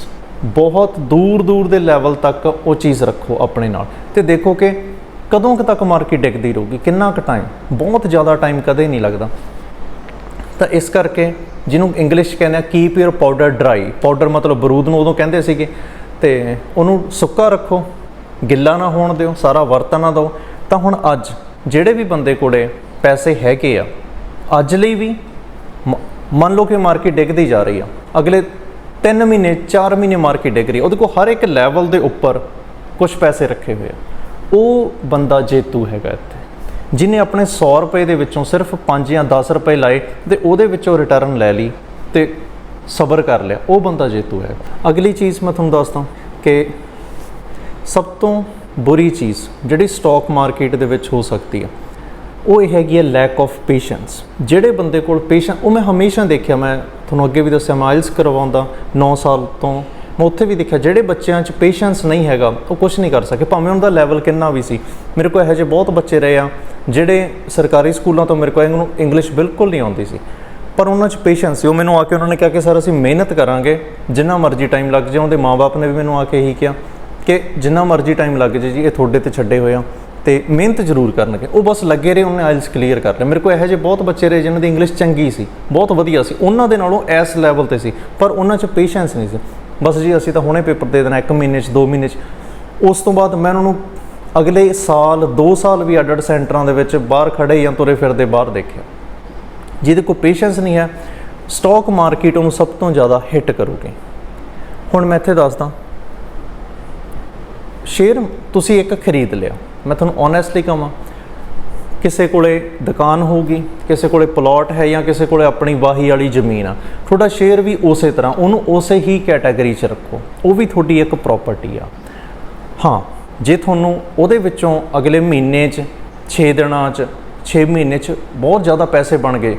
ਬਹੁਤ ਦੂਰ ਦੂਰ ਦੇ ਲੈਵਲ ਤੱਕ ਉਹ ਚੀਜ਼ ਰੱਖੋ ਆਪਣੇ ਨਾਲ। ਤੇ ਦੇਖੋ ਕਿ ਕਦੋਂ ਕੁ ਤੱਕ ਮਾਰਕੀਟ ਡਿੱਗਦੀ ਰਹੂਗੀ? ਕਿੰਨਾ ਕੁ ਟਾਈਮ ਬਹੁਤ ਜ਼ਿਆਦਾ ਟਾਈਮ ਕਦੇ ਨਹੀਂ ਲੱਗਦਾ। ਤਾਂ ਇਸ ਕਰਕੇ ਜਿਹਨੂੰ ਇੰਗਲਿਸ਼ ਕਹਿੰਦੇ ਆ keep your powder dry powder ਮਤਲਬ ਬਰੂਦ ਨੂੰ ਉਦੋਂ ਕਹਿੰਦੇ ਸੀਗੇ। ਤੇ ਉਹਨੂੰ ਸੁੱਕਾ ਰੱਖੋ, ਗਿੱਲਾ ਨਾ ਹੋਣ ਦਿਓ, ਸਾਰਾ ਵਰਤਨ ਨਾ ਦਿਓ। ਤਾਂ ਹੁਣ ਅੱਜ ਜਿਹੜੇ ਵੀ ਬੰਦੇ ਕੋਲੇ ਪੈਸੇ ਹੈਗੇ ਆ, ਅੱਜ ਲਈ ਵੀ ਮ- ਮੰਨ ਲਓ ਕਿ ਮਾਰਕੀਟ ਡਿੱਗਦੀ ਜਾ ਰਹੀ ਆ। ਅਗਲੇ 3 ਮਹੀਨੇ 4 ਮਹੀਨੇ ਮਾਰਕੀਟ ਡਿੱਗ ਰਹੀ ਉਹਦੇ ਕੋਲ ਹਰ ਇੱਕ ਲੈਵਲ ਦੇ ਉੱਪਰ ਕੁਝ ਪੈਸੇ ਰੱਖੇ ਹੋਏ ਆ। ਉਹ ਬੰਦਾ ਜੇਤੂ ਹੈਗਾ ਇੱਥੇ। ਜਿਨੇ ਆਪਣੇ 100 ਰੁਪਏ ਦੇ ਵਿੱਚੋਂ ਸਿਰਫ 5 ਜਾਂ 10 ਰੁਪਏ ਲਾਏ ਤੇ ਉਹਦੇ ਵਿੱਚੋਂ ਰਿਟਰਨ ਲੈ ਲਈ ਤੇ ਸਬਰ ਕਰ ਲਿਆ। ਉਹ ਬੰਦਾ ਜੇਤੂ ਹੈ। ਅਗਲੀ ਚੀਜ਼ ਮੈਂ ਤੁਹਾਨੂੰ ਦੱਸਦਾ ਕਿ ਸਭ ਤੋਂ ਬੁਰੀ ਚੀਜ਼ ਜਿਹੜੀ ਸਟਾਕ ਮਾਰਕੀਟ ਦੇ ਵਿੱਚ ਹੋ ਸਕਦੀ ਹੈ, ਉਹ ਇਹ ਹੈਗੀ ਹੈ ਲੈਕ ਆਫ ਪੇਸ਼ੈਂਸ ਜਿਹੜੇ ਬੰਦੇ ਕੋਲ ਪੇਸ਼ੈਂਸ ਉਹ ਮੈਂ ਹਮੇਸ਼ਾ ਦੇਖਿਆ, ਮੈਂ ਤੁਹਾਨੂੰ ਅੱਗੇ ਵੀ ਦੱਸਿਆ ਮਾਈਲਸ ਕਰਵਾਉਂਦਾ 9 ਸਾਲ ਤੋਂ ਮੈਂ ਉੱਥੇ ਵੀ ਦੇਖਿਆ, ਜਿਹੜੇ ਬੱਚਿਆਂ 'ਚ ਪੇਸ਼ੈਂਸ ਨਹੀਂ ਹੈਗਾ, ਉਹ ਕੁਝ ਨਹੀਂ ਕਰ ਸਕੇ। ਭਾਵੇਂ ਉਹਨਾਂ ਦਾ ਲੈਵਲ ਕਿੰਨਾ ਵੀ ਸੀ। ਮੇਰੇ ਕੋਲ ਇਹੋ ਜਿਹੇ ਬਹੁਤ ਬੱਚੇ ਰਹੇ ਆ, ਜਿਹੜੇ ਸਰਕਾਰੀ ਸਕੂਲਾਂ ਤੋਂ ਮੇਰੇ ਕੋਲ ਇਹਨੂੰ ਇੰਗਲਿਸ਼ ਬਿਲਕੁਲ ਨਹੀਂ ਆਉਂਦੀ ਸੀ। ਪਰ ਉਹਨਾਂ 'ਚ ਪੇਸ਼ੈਂਸ ਸੀ। ਉਹ ਮੈਨੂੰ ਆ ਕੇ ਉਹਨਾਂ ਨੇ ਕਿਹਾ ਕਿ, ਸਰ, ਅਸੀਂ ਮਿਹਨਤ ਕਰਾਂਗੇ। ਜਿੰਨਾ ਮਰਜ਼ੀ ਟਾਈਮ ਲੱਗ ਜਾਏ, ਉਹਦੇ ਮਾਪੇ ਨੇ ਵੀ ਮੈਨੂੰ ਆ ਕੇ ਇਹੀ ਕਿਹਾ ਕਿ, ਜਿੰਨਾ ਮਰਜ਼ੀ ਟਾਈਮ ਲੱਗ ਜਾਏ ਜੀ, ਇਹ ਤੁਹਾਡੇ ਤੇ ਛੱਡੇ ਹੋਏ ਆ ਤੇ ਮਿਹਨਤ ਜ਼ਰੂਰ ਕਰਨਗੇ। ਉਹ ਬਸ ਲੱਗੇ ਰਹੇ, ਉਹਨੇ ਆਇਲਸ ਕਲੀਅਰ ਕਰ ਲਿਆ ਮੇਰੇ ਕੋਲ ਇਹੋ ਜਿਹੇ ਬਹੁਤ ਬੱਚੇ ਰਹੇ ਜਿਨ੍ਹਾਂ ਦੀ ਇੰਗਲਿਸ਼ ਚੰਗੀ ਸੀ, ਬਹੁਤ ਵਧੀਆ ਸੀ। ਉਹਨਾਂ ਦੇ ਨਾਲੋਂ ਇਸ ਲੈਵਲ ਤੇ ਸੀ, ਪਰ ਉਹਨਾਂ 'ਚ ਪੇਸ਼ੈਂਸ ਨਹੀਂ ਸੀ। ਬਸ ਜੀ ਅਸੀਂ ਤਾਂ ਹੁਣੇ ਪੇਪਰ ਦੇ ਦੇਣਾ 1 ਮਹੀਨੇ 'ਚ 2 ਮਹੀਨੇ 'ਚ। ਉਸ ਤੋਂ ਬਾਅਦ ਮੈਂ ਉਹਨਾਂ ਨੂੰ ਅਗਲੇ ਸਾਲ 2 ਸਾਲ ਵੀ ਅੱਡ-ਅੱਡ ਸੈਂਟਰਾਂ ਦੇ ਵਿੱਚ ਬਾਹਰ ਖੜੇ ਜਾਂ ਤੁਰੇ ਫਿਰਦੇ ਬਾਹਰ ਦੇਖਿਆ। ਜਿਹਦੇ ਕੋਲ ਪੇਸ਼ੈਂਸ ਨਹੀਂ ਹੈ ਸਟਾਕ ਮਾਰਕੀਟ ਉਹਨੂੰ ਸਭ ਤੋਂ ਜ਼ਿਆਦਾ ਹਿੱਟ ਕਰੂਗੀ। ਹੁਣ ਮੈਂ ਇੱਥੇ ਦੱਸਦਾ ਸ਼ੇਅਰ ਤੁਸੀਂ ਇੱਕ ਖਰੀਦ ਲਿਆ। ਮੈਂ ਤੁਹਾਨੂੰ ਓਨੈਸਟਲੀ ਕਹਾਂ ਕਿਸੇ ਕੋਲੇ ਦੁਕਾਨ ਹੋਊਗੀ, ਕਿਸੇ ਕੋਲੇ ਪਲਾਟ ਹੈ ਜਾਂ ਕਿਸੇ ਕੋਲੇ ਆਪਣੀ ਵਾਹੀ ਵਾਲੀ ਜ਼ਮੀਨ ਆ, ਤੁਹਾਡਾ ਸ਼ੇਅਰ ਵੀ ਉਸੇ ਤਰ੍ਹਾਂ, ਉਹਨੂੰ ਉਸੇ ਹੀ ਕੈਟਾਗਰੀ 'ਚ ਰੱਖੋ, ਉਹ ਵੀ ਤੁਹਾਡੀ ਇੱਕ ਪ੍ਰਾਪਰਟੀ ਆ। ਹਾਂ, ਜੇ ਤੁਹਾਨੂੰ ਉਹਦੇ ਵਿੱਚੋਂ ਅਗਲੇ ਮਹੀਨੇ 'ਚ 6 ਦਿਨਾਂ 'ਚ 6 ਮਹੀਨੇ 'ਚ ਬਹੁਤ ਜ਼ਿਆਦਾ ਪੈਸੇ ਬਣ ਗਏ,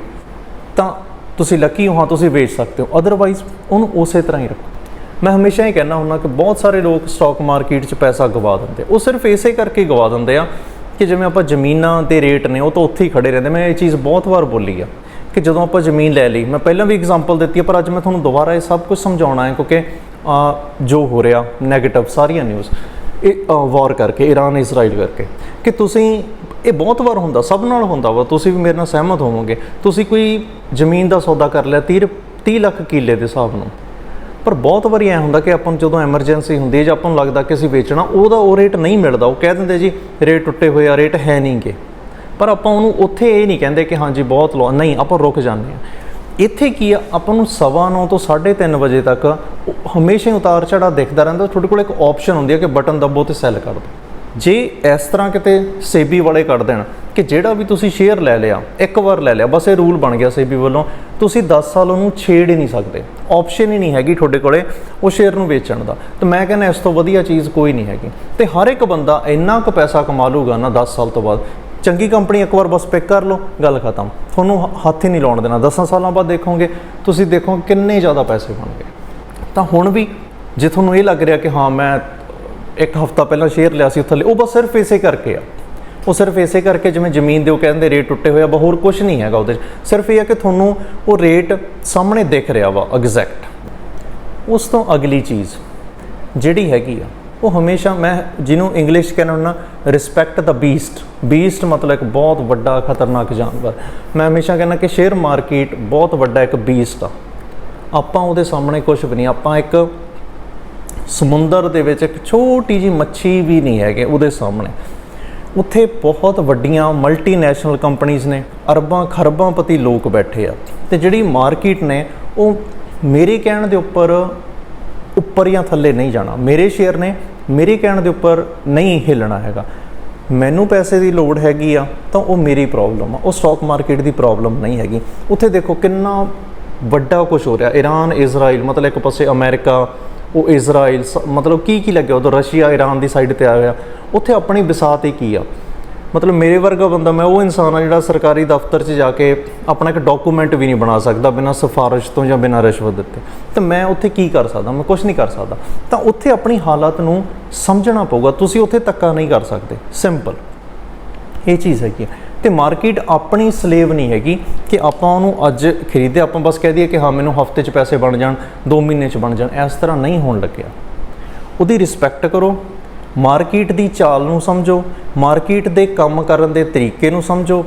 ਤਾਂ ਤੁਸੀਂ ਲੱਕੀ ਹੋ, ਹਾਂ, ਤੁਸੀਂ ਵੇਚ ਸਕਦੇ ਹੋ ਅਦਰਵਾਈਜ਼ ਉਹਨੂੰ ਉਸੇ ਤਰ੍ਹਾਂ ਹੀ ਰੱਖੋ। ਮੈਂ ਹਮੇਸ਼ਾ ਹੀ ਕਹਿੰਦਾ ਹੁੰਦਾ ਕਿ ਬਹੁਤ ਸਾਰੇ ਲੋਕ ਸਟਾਕ ਮਾਰਕੀਟ 'ਚ ਪੈਸਾ ਗਵਾ ਦਿੰਦੇ ਉਹ ਸਿਰਫ ਇਸੇ ਕਰਕੇ ਗਵਾ ਦਿੰਦੇ ਆ ਕਿ ਜਿਵੇਂ ਆਪਾਂ ਜ਼ਮੀਨਾਂ ਦੇ ਰੇਟ ਨੇ, ਉਹ ਤਾਂ ਉੱਥੇ ਹੀ ਖੜੇ ਰਹਿੰਦੇ। ਮੈਂ ਇਹ ਚੀਜ਼ ਬਹੁਤ ਵਾਰ ਬੋਲੀ ਆ ਕਿ ਜਦੋਂ ਆਪਾਂ ਜ਼ਮੀਨ ਲੈ ਲਈ, ਮੈਂ ਪਹਿਲਾਂ ਵੀ ਐਗਜ਼ਾਮਪਲ ਦਿੱਤੀ ਆ, ਪਰ ਅੱਜ ਮੈਂ ਤੁਹਾਨੂੰ ਦੁਬਾਰਾ ਇਹ ਸਭ ਕੁਝ ਸਮਝਾਉਣਾ ਹੈ, ਕਿਉਂਕਿ ਜੋ ਹੋ ਰਿਹਾ 네ਗੇਟਿਵ ਸਾਰੀਆਂ ਨਿਊਜ਼ ਇਹ ਵਾਰ ਕਰਕੇ ਈਰਾਨ ਇਜ਼ਰਾਈਲ ਕਰਕੇ, ਕਿ ਤੁਸੀਂ, ਇਹ ਬਹੁਤ ਵਾਰ ਹੁੰਦਾ, ਸਭ ਨਾਲ ਹੁੰਦਾ ਵਾ, ਤੁਸੀਂ ਵੀ ਮੇਰੇ ਨਾਲ ਸਹਿਮਤ ਹੋਵੋਗੇ। ਤੁਸੀਂ ਕੋਈ ਜ਼ਮੀਨ ਦਾ ਸੌਦਾ ਕਰ ਲਿਆ 30 30 ਲੱਖ ਕਿੱਲੇ ਦੇ ਹਿਸਾਬ ਨੂੰ ਪਰ ਬਹੁਤ ਵਾਰੀ ਐ ਹੁੰਦਾ ਕਿ ਆਪਾਂ ਨੂੰ ਜਦੋਂ ਐਮਰਜੈਂਸੀ ਹੁੰਦੀ ਹੈ ਜਾਂ ਆਪਾਂ ਨੂੰ ਲੱਗਦਾ ਕਿ ਅਸੀਂ ਵੇਚਣਾ, ਉਹਦਾ ਉਹ ਰੇਟ ਨਹੀਂ ਮਿਲਦਾ। ਉਹ ਕਹਿ ਦਿੰਦੇ ਜੀ ਰੇਟ ਟੁੱਟੇ ਹੋਏ ਆ ਰੇਟ ਹੈ ਨਹੀਂਗੇ ਪਰ ਆਪਾਂ ਉਹਨੂੰ ਉੱਥੇ ਇਹ ਨਹੀਂ ਕਹਿੰਦੇ ਕਿ ਹਾਂਜੀ, ਬਹੁਤ ਲੋ ਨਹੀਂ, ਆਪਾਂ ਰੁਕ ਜਾਂਦੇ ਆ ਇੱਥੇ ਕੀ ਆ, ਆਪਾਂ ਨੂੰ ਸਵਾ ਨੌ ਤੋਂ 3:30 ਵਜੇ ਤੱਕ ਹਮੇਸ਼ਾ ਹੀ ਉਤਾਰ ਚੜਾ ਦਿਖਦਾ ਰਹਿੰਦਾ। ਤੁਹਾਡੇ ਕੋਲ ਇੱਕ ਆਪਸ਼ਨ ਹੁੰਦੀ ਹੈ ਕਿ ਬਟਨ ਦੱਬੋ ਤੇ ਸੈੱਲ ਕਰ ਦਿਓ। ਜੇ ਇਸ ਤਰ੍ਹਾਂ ਕਿਤੇ ਸੇਬੀ ਵਾਲੇ ਕੱਢ ਦੇਣ ਕਿ ਜਿਹੜਾ ਵੀ ਤੁਸੀਂ ਸ਼ੇਅਰ ਲੈ ਲਿਆ, ਇੱਕ ਵਾਰ ਲੈ ਲਿਆ, ਬਸ ਇਹ ਰੂਲ ਬਣ ਗਿਆ ਸੇਬੀ ਵੱਲੋਂ, ਤੁਸੀਂ 10 ਸਾਲ ਉਹਨੂੰ ਛੇੜ ਹੀ ਨਹੀਂ ਸਕਦੇ। ਆਪਸ਼ਨ ਹੀ ਨਹੀਂ ਹੈਗੀ ਤੁਹਾਡੇ ਕੋਲੇ ਉਹ ਸ਼ੇਅਰ ਨੂੰ ਵੇਚਣ ਦਾ। ਤੇ ਮੈਂ ਕਹਿੰਦਾ ਇਸ ਤੋਂ ਵਧੀਆ ਚੀਜ਼ ਕੋਈ ਨਹੀਂ ਹੈਗੀ। ਤੇ ਹਰ ਇੱਕ ਬੰਦਾ ਇੰਨਾ ਕੁ ਪੈਸਾ ਕਮਾ ਲੂਗਾ ਨਾ 10 ਸਾਲ ਤੋਂ ਬਾਅਦ। ਚੰਗੀ ਕੰਪਨੀ ਇੱਕ ਵਾਰ ਬਸ ਪਿਕ ਕਰ ਲਓ, ਗੱਲ ਖਤਮ। ਤੁਹਾਨੂੰ ਹੱਥ ਹੀ ਨਹੀਂ ਲਾਉਣ ਦੇਣਾ। 10 ਸਾਲਾਂ ਬਾਅਦ ਦੇਖੋਗੇ, ਤੁਸੀਂ ਦੇਖੋ ਕਿੰਨੇ ਜ਼ਿਆਦਾ ਪੈਸੇ ਬਣ ਗਏ ਤਾਂ ਹੁਣ ਵੀ ਜੇ ਤੁਹਾਨੂੰ ਇਹ ਲੱਗ ਰਿਹਾ ਕਿ ਹਾਂ, ਮੈਂ ਇੱਕ ਹਫਤਾ ਪਹਿਲਾਂ ਸ਼ੇਅਰ ਲਿਆ ਸੀ ਥੱਲੇ ਉਹ ਬਸ ਸਿਰਫ ਇਸੇ ਕਰਕੇ ਆ। ਉਹ ਸਿਰਫ ਇਸੇ ਕਰਕੇ ਜਿਵੇਂ ਜ਼ਮੀਨ ਦੇ ਉਹ ਕਹਿੰਦੇ ਰੇਟ ਟੁੱਟੇ ਹੋਏ ਆ ਬਾ ਹੋਰ ਕੁਝ ਨਹੀਂ ਹੈਗਾ ਉਹਦੇ 'ਚ। ਸਿਰਫ ਇਹ ਆ ਕਿ ਤੁਹਾਨੂੰ ਉਹ ਰੇਟ ਸਾਹਮਣੇ ਦਿਖ ਰਿਹਾ ਵਾ ਐਗਜ਼ੈਕਟ ਉਸ ਤੋਂ ਅਗਲੀ ਚੀਜ਼ ਜਿਹੜੀ ਹੈਗੀ ਆ, ਉਹ ਹਮੇਸ਼ਾ ਮੈਂ ਜਿਹਨੂੰ ਇੰਗਲਿਸ਼ ਕਹਿੰਦਾ ਹੁੰਦਾ ਰਿਸਪੈਕਟ ਦਾ ਬੀਸਟ ਬੀਸਟ ਮਤਲਬ ਇੱਕ ਬਹੁਤ ਵੱਡਾ ਖਤਰਨਾਕ ਜਾਨਵਰ। ਮੈਂ ਹਮੇਸ਼ਾ ਕਹਿੰਦਾ ਕਿ ਸ਼ੇਅਰ ਮਾਰਕੀਟ ਬਹੁਤ ਵੱਡਾ ਇੱਕ ਬੀਸਟ ਆ। ਆਪਾਂ ਉਹਦੇ ਸਾਹਮਣੇ ਕੁਝ ਵੀ ਨਹੀਂ, ਆਪਾਂ ਇੱਕ ਸਮੁੰਦਰ ਦੇ ਵਿੱਚ ਇੱਕ ਛੋਟੀ ਜੀ ਮੱਛੀ ਵੀ ਨਹੀਂ ਹੈਗੇ ਉਹਦੇ ਸਾਹਮਣੇ। ਉੱਥੇ ਬਹੁਤ ਵੱਡੀਆਂ ਮਲਟੀਨੈਸ਼ਨਲ ਕੰਪਨੀਆਂ ਨੇ, ਅਰਬਾਂ ਖਰਬਾਂ ਪਤੀ ਲੋਕ ਬੈਠੇ ਆ। ਤੇ ਜਿਹੜੀ ਮਾਰਕੀਟ ਨੇ, ਉਹ ਮੇਰੇ ਕਹਿਣ ਦੇ ਉੱਪਰ ਉੱਪਰ ਜਾਂ ਥੱਲੇ ਨਹੀਂ ਜਾਣਾ। ਮੇਰੇ ਸ਼ੇਅਰ ਨੇ, ਮੇਰੇ ਕਹਿਣ ਦੇ ਉੱਪਰ ਨਹੀਂ ਹਿੱਲਣਾ ਹੈਗਾ। ਮੈਨੂੰ ਪੈਸੇ ਦੀ ਲੋੜ ਹੈਗੀ ਆ, ਤਾਂ ਉਹ ਮੇਰੀ ਪ੍ਰੋਬਲਮ ਆ। ਉਹ ਸਟਾਕ ਮਾਰਕੀਟ ਦੀ ਪ੍ਰੋਬਲਮ ਨਹੀਂ ਹੈਗੀ। ਉੱਥੇ ਦੇਖੋ ਕਿੰਨਾ ਵੱਡਾ ਕੁਝ ਹੋ ਰਿਹਾ। ਈਰਾਨ ਇਜ਼ਰਾਈਲ, ਮਤਲਬ ਇੱਕ ਪਾਸੇ ਅਮਰੀਕਾ ਉਹ ਇਜ਼ਰਾਈਲ ਸ- ਮਤਲਬ ਕੀ ਕੀ ਲੱਗਿਆ ਉਦੋਂ ਰਸ਼ੀਆ ਈਰਾਨ ਦੀ ਸਾਈਡ ਤੇ ਆਇਆ। ਹੋਇਆ ਉੱਥੇ ਆਪਣੀ ਵਿਸਾਤ ਹੀ ਕੀ ਆ? ਮਤਲਬ ਮੇਰੇ ਵਰਗਾ ਬੰਦਾ, ਮੈਂ ਉਹ ਇਨਸਾਨ ਆ ਜਿਹੜਾ ਸਰਕਾਰੀ ਦਫ਼ਤਰ 'ਚ ਜਾ ਕੇ ਆਪਣਾ ਇੱਕ ਡਾਕੂਮੈਂਟ ਵੀ ਨਹੀਂ ਬਣਾ ਸਕਦਾ ਬਿਨਾਂ ਸਿਫਾਰਿਸ਼ ਤੋਂ ਜਾਂ ਬਿਨਾਂ ਰਿਸ਼ਵਤ ਦਿੱਤੇ। ਤਾਂ ਮੈਂ ਉੱਥੇ ਕੀ ਕਰ ਸਕਦਾ? ਮੈਂ ਕੁਝ ਨਹੀਂ ਕਰ ਸਕਦਾ। ਤਾਂ ਉੱਥੇ ਆਪਣੀ ਹਾਲਤ ਨੂੰ ਸਮਝਣਾ ਪਊਗਾ। ਤੁਸੀਂ ਉੱਥੇ ਧੱਕਾ ਨਹੀਂ ਕਰ ਸਕਦੇ। ਸਿੰਪਲ ਇਹ ਚੀਜ਼ ਹੈਗੀ ਹੈ। ਤੇ ਮਾਰਕੀਟ ਆਪਣੀ ਸਲੇਵ ਨਹੀਂ ਹੈਗੀ ਕਿ ਆਪਾਂ ਉਹਨੂੰ ਅੱਜ ਖਰੀਦੇ। ਆਪਾਂ ਬਸ ਕਹਿ ਦਈਏ ਕਿ ਹਾਂ, ਮੈਨੂੰ ਹਫ਼ਤੇ 'ਚ ਪੈਸੇ ਬਣ ਜਾਣ 2 ਮਹੀਨੇ 'ਚ ਬਣ ਜਾਣ, ਇਸ ਤਰ੍ਹਾਂ ਨਹੀਂ ਹੋਣ ਲੱਗਿਆ। ਉਹਦੀ ਰਿਸਪੈਕਟ ਕਰੋ, ਮਾਰਕੀਟ ਦੀ ਚਾਲ ਨੂੰ ਸਮਝੋ, ਮਾਰਕੀਟ ਦੇ ਕੰਮ ਕਰਨ ਦੇ ਤਰੀਕੇ ਨੂੰ ਸਮਝੋ।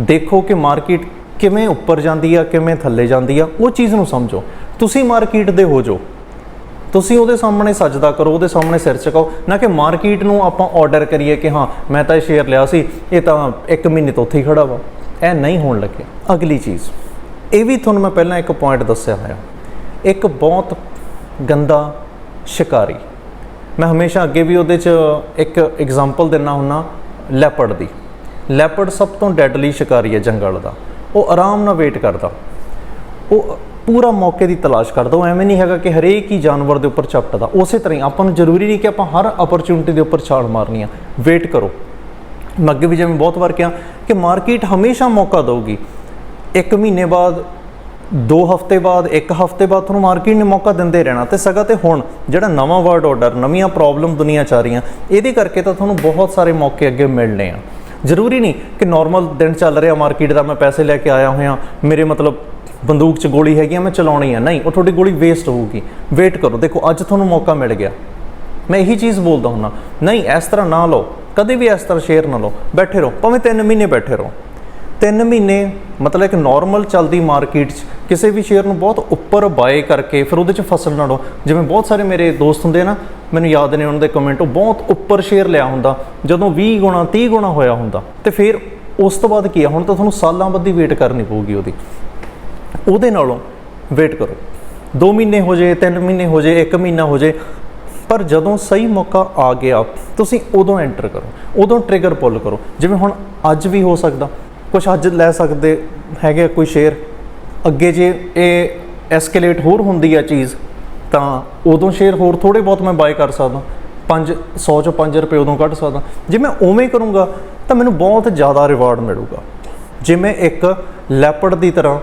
ਦੇਖੋ ਕਿ ਮਾਰਕੀਟ ਕਿਵੇਂ ਉੱਪਰ ਜਾਂਦੀ ਆ, ਕਿਵੇਂ ਥੱਲੇ ਜਾਂਦੀ ਆ, ਉਹ ਚੀਜ਼ ਨੂੰ ਸਮਝੋ। ਤੁਸੀਂ ਮਾਰਕੀਟ ਦੇ ਹੋ ਜੋ ਤੁਸੀਂ ਉਹਦੇ ਸਾਹਮਣੇ ਸਜਦਾ ਕਰੋ, ਉਹਦੇ ਸਾਹਮਣੇ ਸਿਰ ਝੁਕਾਓ। ਨਾ ਕਿ ਮਾਰਕੀਟ ਨੂੰ ਆਪਾਂ ਆਰਡਰ ਕਰੀਏ ਕਿ ਹਾਂ, ਮੈਂ ਤਾਂ ਇਹ ਸ਼ੇਅਰ ਲਿਆ ਸੀ, ਇਹ ਤਾਂ 1 ਮਹੀਨੇ ਤੋਂ ਉੱਥੇ ਹੀ ਖੜਾ ਵਾ। ਇਹ ਨਹੀਂ ਹੋਣ ਲੱਗਿਆ ਅਗਲੀ ਚੀਜ਼, ਇਹ ਵੀ ਤੁਹਾਨੂੰ ਮੈਂ ਪਹਿਲਾਂ ਇੱਕ ਪੁਆਇੰਟ ਦੱਸਿਆ ਹੋਇਆ। ਇੱਕ ਬਹੁਤ ਗੰਦਾ ਸ਼ਿਕਾਰੀ। ਮੈਂ ਹਮੇਸ਼ਾ ਅੱਗੇ ਵੀ ਉਹਦੇ 'ਚ ਇੱਕ ਐਗਜ਼ਾਮਪਲ ਦਿੰਨਾ ਹੁੰਨਾ ਲੈਪਰਡ ਦੀ। ਲੈਪਰਡ ਸਭ ਤੋਂ ਡੈਡਲੀ ਸ਼ਿਕਾਰੀ ਹੈ ਜੰਗਲ ਦਾ। ਉਹ ਆਰਾਮ ਨਾਲ ਵੇਟ ਕਰਦਾ। ਉਹ ਪੂਰਾ ਮੌਕੇ ਦੀ ਤਲਾਸ਼ ਕਰਦਾ ਉਹ ਐਵੇਂ ਨਹੀਂ ਹੈਗਾ ਕਿ ਹਰੇਕ ਹੀ ਜਾਨਵਰ ਦੇ ਉੱਪਰ ਝਪਟਦਾ। ਉਸੇ ਤਰ੍ਹਾਂ ਹੀ ਆਪਾਂ ਨੂੰ ਜ਼ਰੂਰੀ ਨਹੀਂ ਕਿ ਆਪਾਂ ਹਰ ਅਪਰਚੂਨਿਟੀ ਦੇ ਉੱਪਰ ਛਾਲ ਮਾਰਨੀ ਆ। ਵੇਟ ਕਰੋ। ਮੈਂ ਅੱਗੇ ਵੀ ਜਿਵੇਂ ਬਹੁਤ ਵਾਰ ਕਿਹਾ ਕਿ ਮਾਰਕੀਟ ਹਮੇਸ਼ਾ ਮੌਕਾ ਦਊਗੀ। ਇੱਕ ਮਹੀਨੇ ਬਾਅਦ, ਦੋ ਹਫ਼ਤੇ ਬਾਅਦ, ਇੱਕ ਹਫ਼ਤੇ ਬਾਅਦ ਤੁਹਾਨੂੰ ਮਾਰਕੀਟ ਨੇ ਮੌਕਾ ਦਿੰਦੇ ਰਹਿਣਾ। ਤੇ ਸਗਾ ਤੇ ਹੁਣ ਜਿਹੜਾ ਨਵਾਂ ਵਰਲਡ ਆਰਡਰ ਨਵੀਆਂ ਪ੍ਰੋਬਲਮ ਦੁਨੀਆ ਚ ਆ ਰਹੀਆਂ, ਇਹਦੇ ਕਰਕੇ ਤਾਂ ਤੁਹਾਨੂੰ ਬਹੁਤ ਸਾਰੇ ਮੌਕੇ ਅੱਗੇ ਮਿਲਣੇ ਆ। ਜ਼ਰੂਰੀ ਨਹੀਂ ਕਿ ਨਾਰਮਲ ਦਿਨ ਚੱਲ ਰਿਹਾ ਮਾਰਕੀਟ ਦਾ ਮੈਂ ਪੈਸੇ ਲੈ ਕੇ ਆਇਆ ਹੋਇਆ, ਮੇਰੇ ਮਤਲਬ ਬੰਦੂਕ 'ਚ ਗੋਲੀ ਹੈਗੀ ਆ, ਮੈਂ ਚਲਾਉਣੀ ਆ। ਨਹੀਂ, ਉਹ ਤੁਹਾਡੀ ਗੋਲੀ ਵੇਸਟ ਹੋਊਗੀ। ਵੇਟ ਕਰੋ। ਦੇਖੋ, ਅੱਜ ਤੁਹਾਨੂੰ ਮੌਕਾ ਮਿਲ ਗਿਆ। ਮੈਂ ਇਹੀ ਚੀਜ਼ ਬੋਲਦਾ ਹੁੰਨਾ ਨਹੀਂ, ਇਸ ਤਰ੍ਹਾਂ ਨਾ ਲਓ। ਕਦੇ ਵੀ ਇਸ ਤਰ੍ਹਾਂ ਸ਼ੇਅਰ ਨਾ ਲਓ। ਬੈਠੇ ਰਹੋ। ਭਾਵੇਂ 3 ਮਹੀਨੇ ਬੈਠੇ ਰਹੋ। 3 ਮਹੀਨੇ, ਮਤਲਬ ਇੱਕ ਨਾਰਮਲ ਚੱਲਦੀ ਮਾਰਕੀਟ 'ਚ ਕਿਸੇ ਵੀ ਸ਼ੇਅਰ ਨੂੰ ਬਹੁਤ ਉੱਪਰ ਬਾਏ ਕਰਕੇ ਫਿਰ ਉਹਦੇ 'ਚ ਫਸਲ ਨਾ ਲਓ ਜਿਵੇਂ ਬਹੁਤ ਸਾਰੇ ਮੇਰੇ ਦੋਸਤ ਹੁੰਦੇ ਆ ਨਾ, ਮੈਨੂੰ ਯਾਦ ਨੇ ਉਹਨਾਂ ਦੇ ਕਮੈਂਟ ਉਹ ਬਹੁਤ ਉੱਪਰ ਸ਼ੇਅਰ ਲਿਆ ਹੁੰਦਾ। ਜਦੋਂ 20 ਗੁਣਾ 30 ਗੁਣਾ ਹੋਇਆ ਹੁੰਦਾ। ਤੇ ਫਿਰ ਉਸ ਤੋਂ ਬਾਅਦ ਕੀ ਆ? ਹੁਣ ਤਾਂ ਤੁਹਾਨੂੰ ਸਾਲਾਂ ਬੱਧੀ ਵੇਟ ਕਰਨੀ ਪਊਗੀ ਉਹਦੀ। ਉਹਦੇ ਨਾਲੋਂ ਵੇਟ ਕਰੋ। 2 ਮਹੀਨੇ ਹੋ ਜੇ 3 ਮਹੀਨੇ ਹੋ ਜੇ 1 ਮਹੀਨਾ ਹੋ ਜੇ ਪਰ ਜਦੋਂ ਸਹੀ ਮੌਕਾ ਆ ਗਿਆ, ਤੁਸੀਂ ਉਦੋਂ ਐਂਟਰ ਕਰੋ, ਉਦੋਂ ਟ੍ਰਿਗਰ ਪੁੱਲ ਕਰੋ। ਜਿਵੇਂ ਹੁਣ ਅੱਜ ਵੀ ਹੋ ਸਕਦਾ ਕੁਝ ਅੱਜ ਲੈ ਸਕਦੇ ਹੈਗੇ ਆ ਕੋਈ ਸ਼ੇਅਰ ਅੱਗੇ ਜੇ ਇਹ ਐਸਕੇਲੇਟ ਹੋਰ ਹੁੰਦੀ ਆ ਚੀਜ਼, ਤਾਂ ਉਦੋਂ ਸ਼ੇਅਰ ਹੋਰ ਥੋੜੇ ਬਹੁਤ ਮੈਂ ਬਾਏ ਕਰ ਸਕਦਾ 5 100 ਚੋਂ 5 ਰੁਪਏ ਉਦੋਂ ਕੱਢ ਸਕਦਾ। ਜੇ ਮੈਂ ਉਵੇਂ ਕਰੂੰਗਾ, ਤਾਂ ਮੈਨੂੰ ਬਹੁਤ ਜ਼ਿਆਦਾ ਰਿਵਾਰਡ ਮਿਲੂਗਾ। ਜੇ ਮੈਂ ਇੱਕ ਲੈਪਰਡ ਦੀ ਤਰ੍ਹਾਂ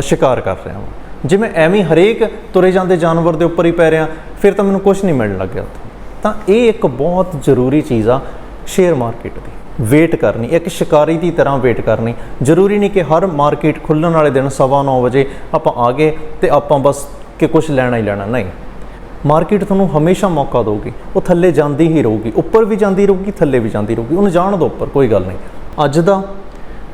ਸ਼ਿਕਾਰ ਕਰ ਰਿਹਾ ਹਾਂ ਜੇ ਮੈਂ ਐਵੇਂ ਹਰੇਕ ਤੁਰੇ ਜਾਂਦੇ ਜਾਨਵਰ ਦੇ ਉੱਪਰ ਹੀ ਪੈ ਰਿਹਾ, ਫਿਰ ਤਾਂ ਮੈਨੂੰ ਕੁਝ ਨਹੀਂ ਮਿਲਣ ਲੱਗਿਆ ਉੱਥੇ। ਤਾਂ ਇਹ ਇੱਕ ਬਹੁਤ ਜ਼ਰੂਰੀ ਚੀਜ਼ ਆ ਸ਼ੇਅਰ ਮਾਰਕੀਟ ਦੀ, ਵੇਟ ਕਰਨੀ, ਇੱਕ ਸ਼ਿਕਾਰੀ ਦੀ ਤਰ੍ਹਾਂ ਵੇਟ ਕਰਨੀ। ਜ਼ਰੂਰੀ ਨਹੀਂ ਕਿ ਹਰ ਮਾਰਕੀਟ ਖੁੱਲਣ ਵਾਲੇ ਦਿਨ 9:30 ਵਜੇ ਆਪਾਂ ਆ ਗਏ ਤੇ ਆਪਾਂ ਬਸ ਕਿ ਕੁਝ ਲੈਣਾ ਹੀ ਲੈਣਾ, ਨਹੀਂ। ਮਾਰਕੀਟ ਤੁਹਾਨੂੰ ਹਮੇਸ਼ਾ ਮੌਕਾ ਦੇਊਗੀ, ਉਹ ਥੱਲੇ ਜਾਂਦੀ ਹੀ ਰਹੂਗੀ, ਉੱਪਰ ਵੀ ਜਾਂਦੀ ਰਹੂਗੀ, ਥੱਲੇ ਵੀ ਜਾਂਦੀ ਰਹੂਗੀ। ਉਹਨੂੰ ਜਾਣ ਦਿਓ ਉੱਪਰ, ਕੋਈ ਗੱਲ ਨਹੀਂ। ਅੱਜ ਦਾ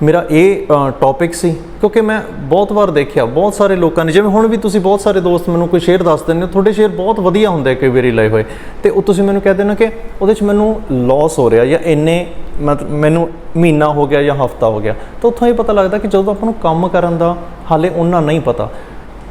ਮੇਰਾ ਇਹ ਟੌਪਿਕ ਸੀ ਕਿਉਂਕਿ ਮੈਂ ਬਹੁਤ ਵਾਰ ਦੇਖਿਆ, ਬਹੁਤ ਸਾਰੇ ਲੋਕਾਂ ਨੇ, ਜਿਵੇਂ ਹੁਣ ਵੀ ਤੁਸੀਂ ਬਹੁਤ ਸਾਰੇ ਦੋਸਤ ਮੈਨੂੰ ਕੋਈ ਸ਼ੇਅਰ ਦੱਸ ਦਿੰਦੇ ਹੋ, ਤੁਹਾਡੇ ਸ਼ੇਅਰ ਬਹੁਤ ਵਧੀਆ ਹੁੰਦੇ ਕਈ ਵਾਰੀ ਲਏ ਹੋਏ। ਤੇ ਉਹ ਤੁਸੀਂ ਮੈਨੂੰ ਕਹਿੰਦੇ ਹੋ ਕਿ ਉਹਦੇ 'ਚ ਮੈਨੂੰ ਲਾਸ ਹੋ ਰਿਹਾ ਜਾਂ ਇੰਨੇ ਮਤ- ਮੈਨੂੰ ਮਹੀਨਾ ਹੋ ਗਿਆ ਜਾਂ ਹਫਤਾ ਹੋ ਗਿਆ। ਤਾਂ ਉੱਥੋਂ ਇਹ ਪਤਾ ਲੱਗਦਾ ਕਿ ਜਦੋਂ ਆਪਾਂ ਨੂੰ ਕੰਮ ਕਰਨ ਦਾ ਹਾਲੇ ਉਹਨਾਂ ਨਹੀਂ ਪਤਾ।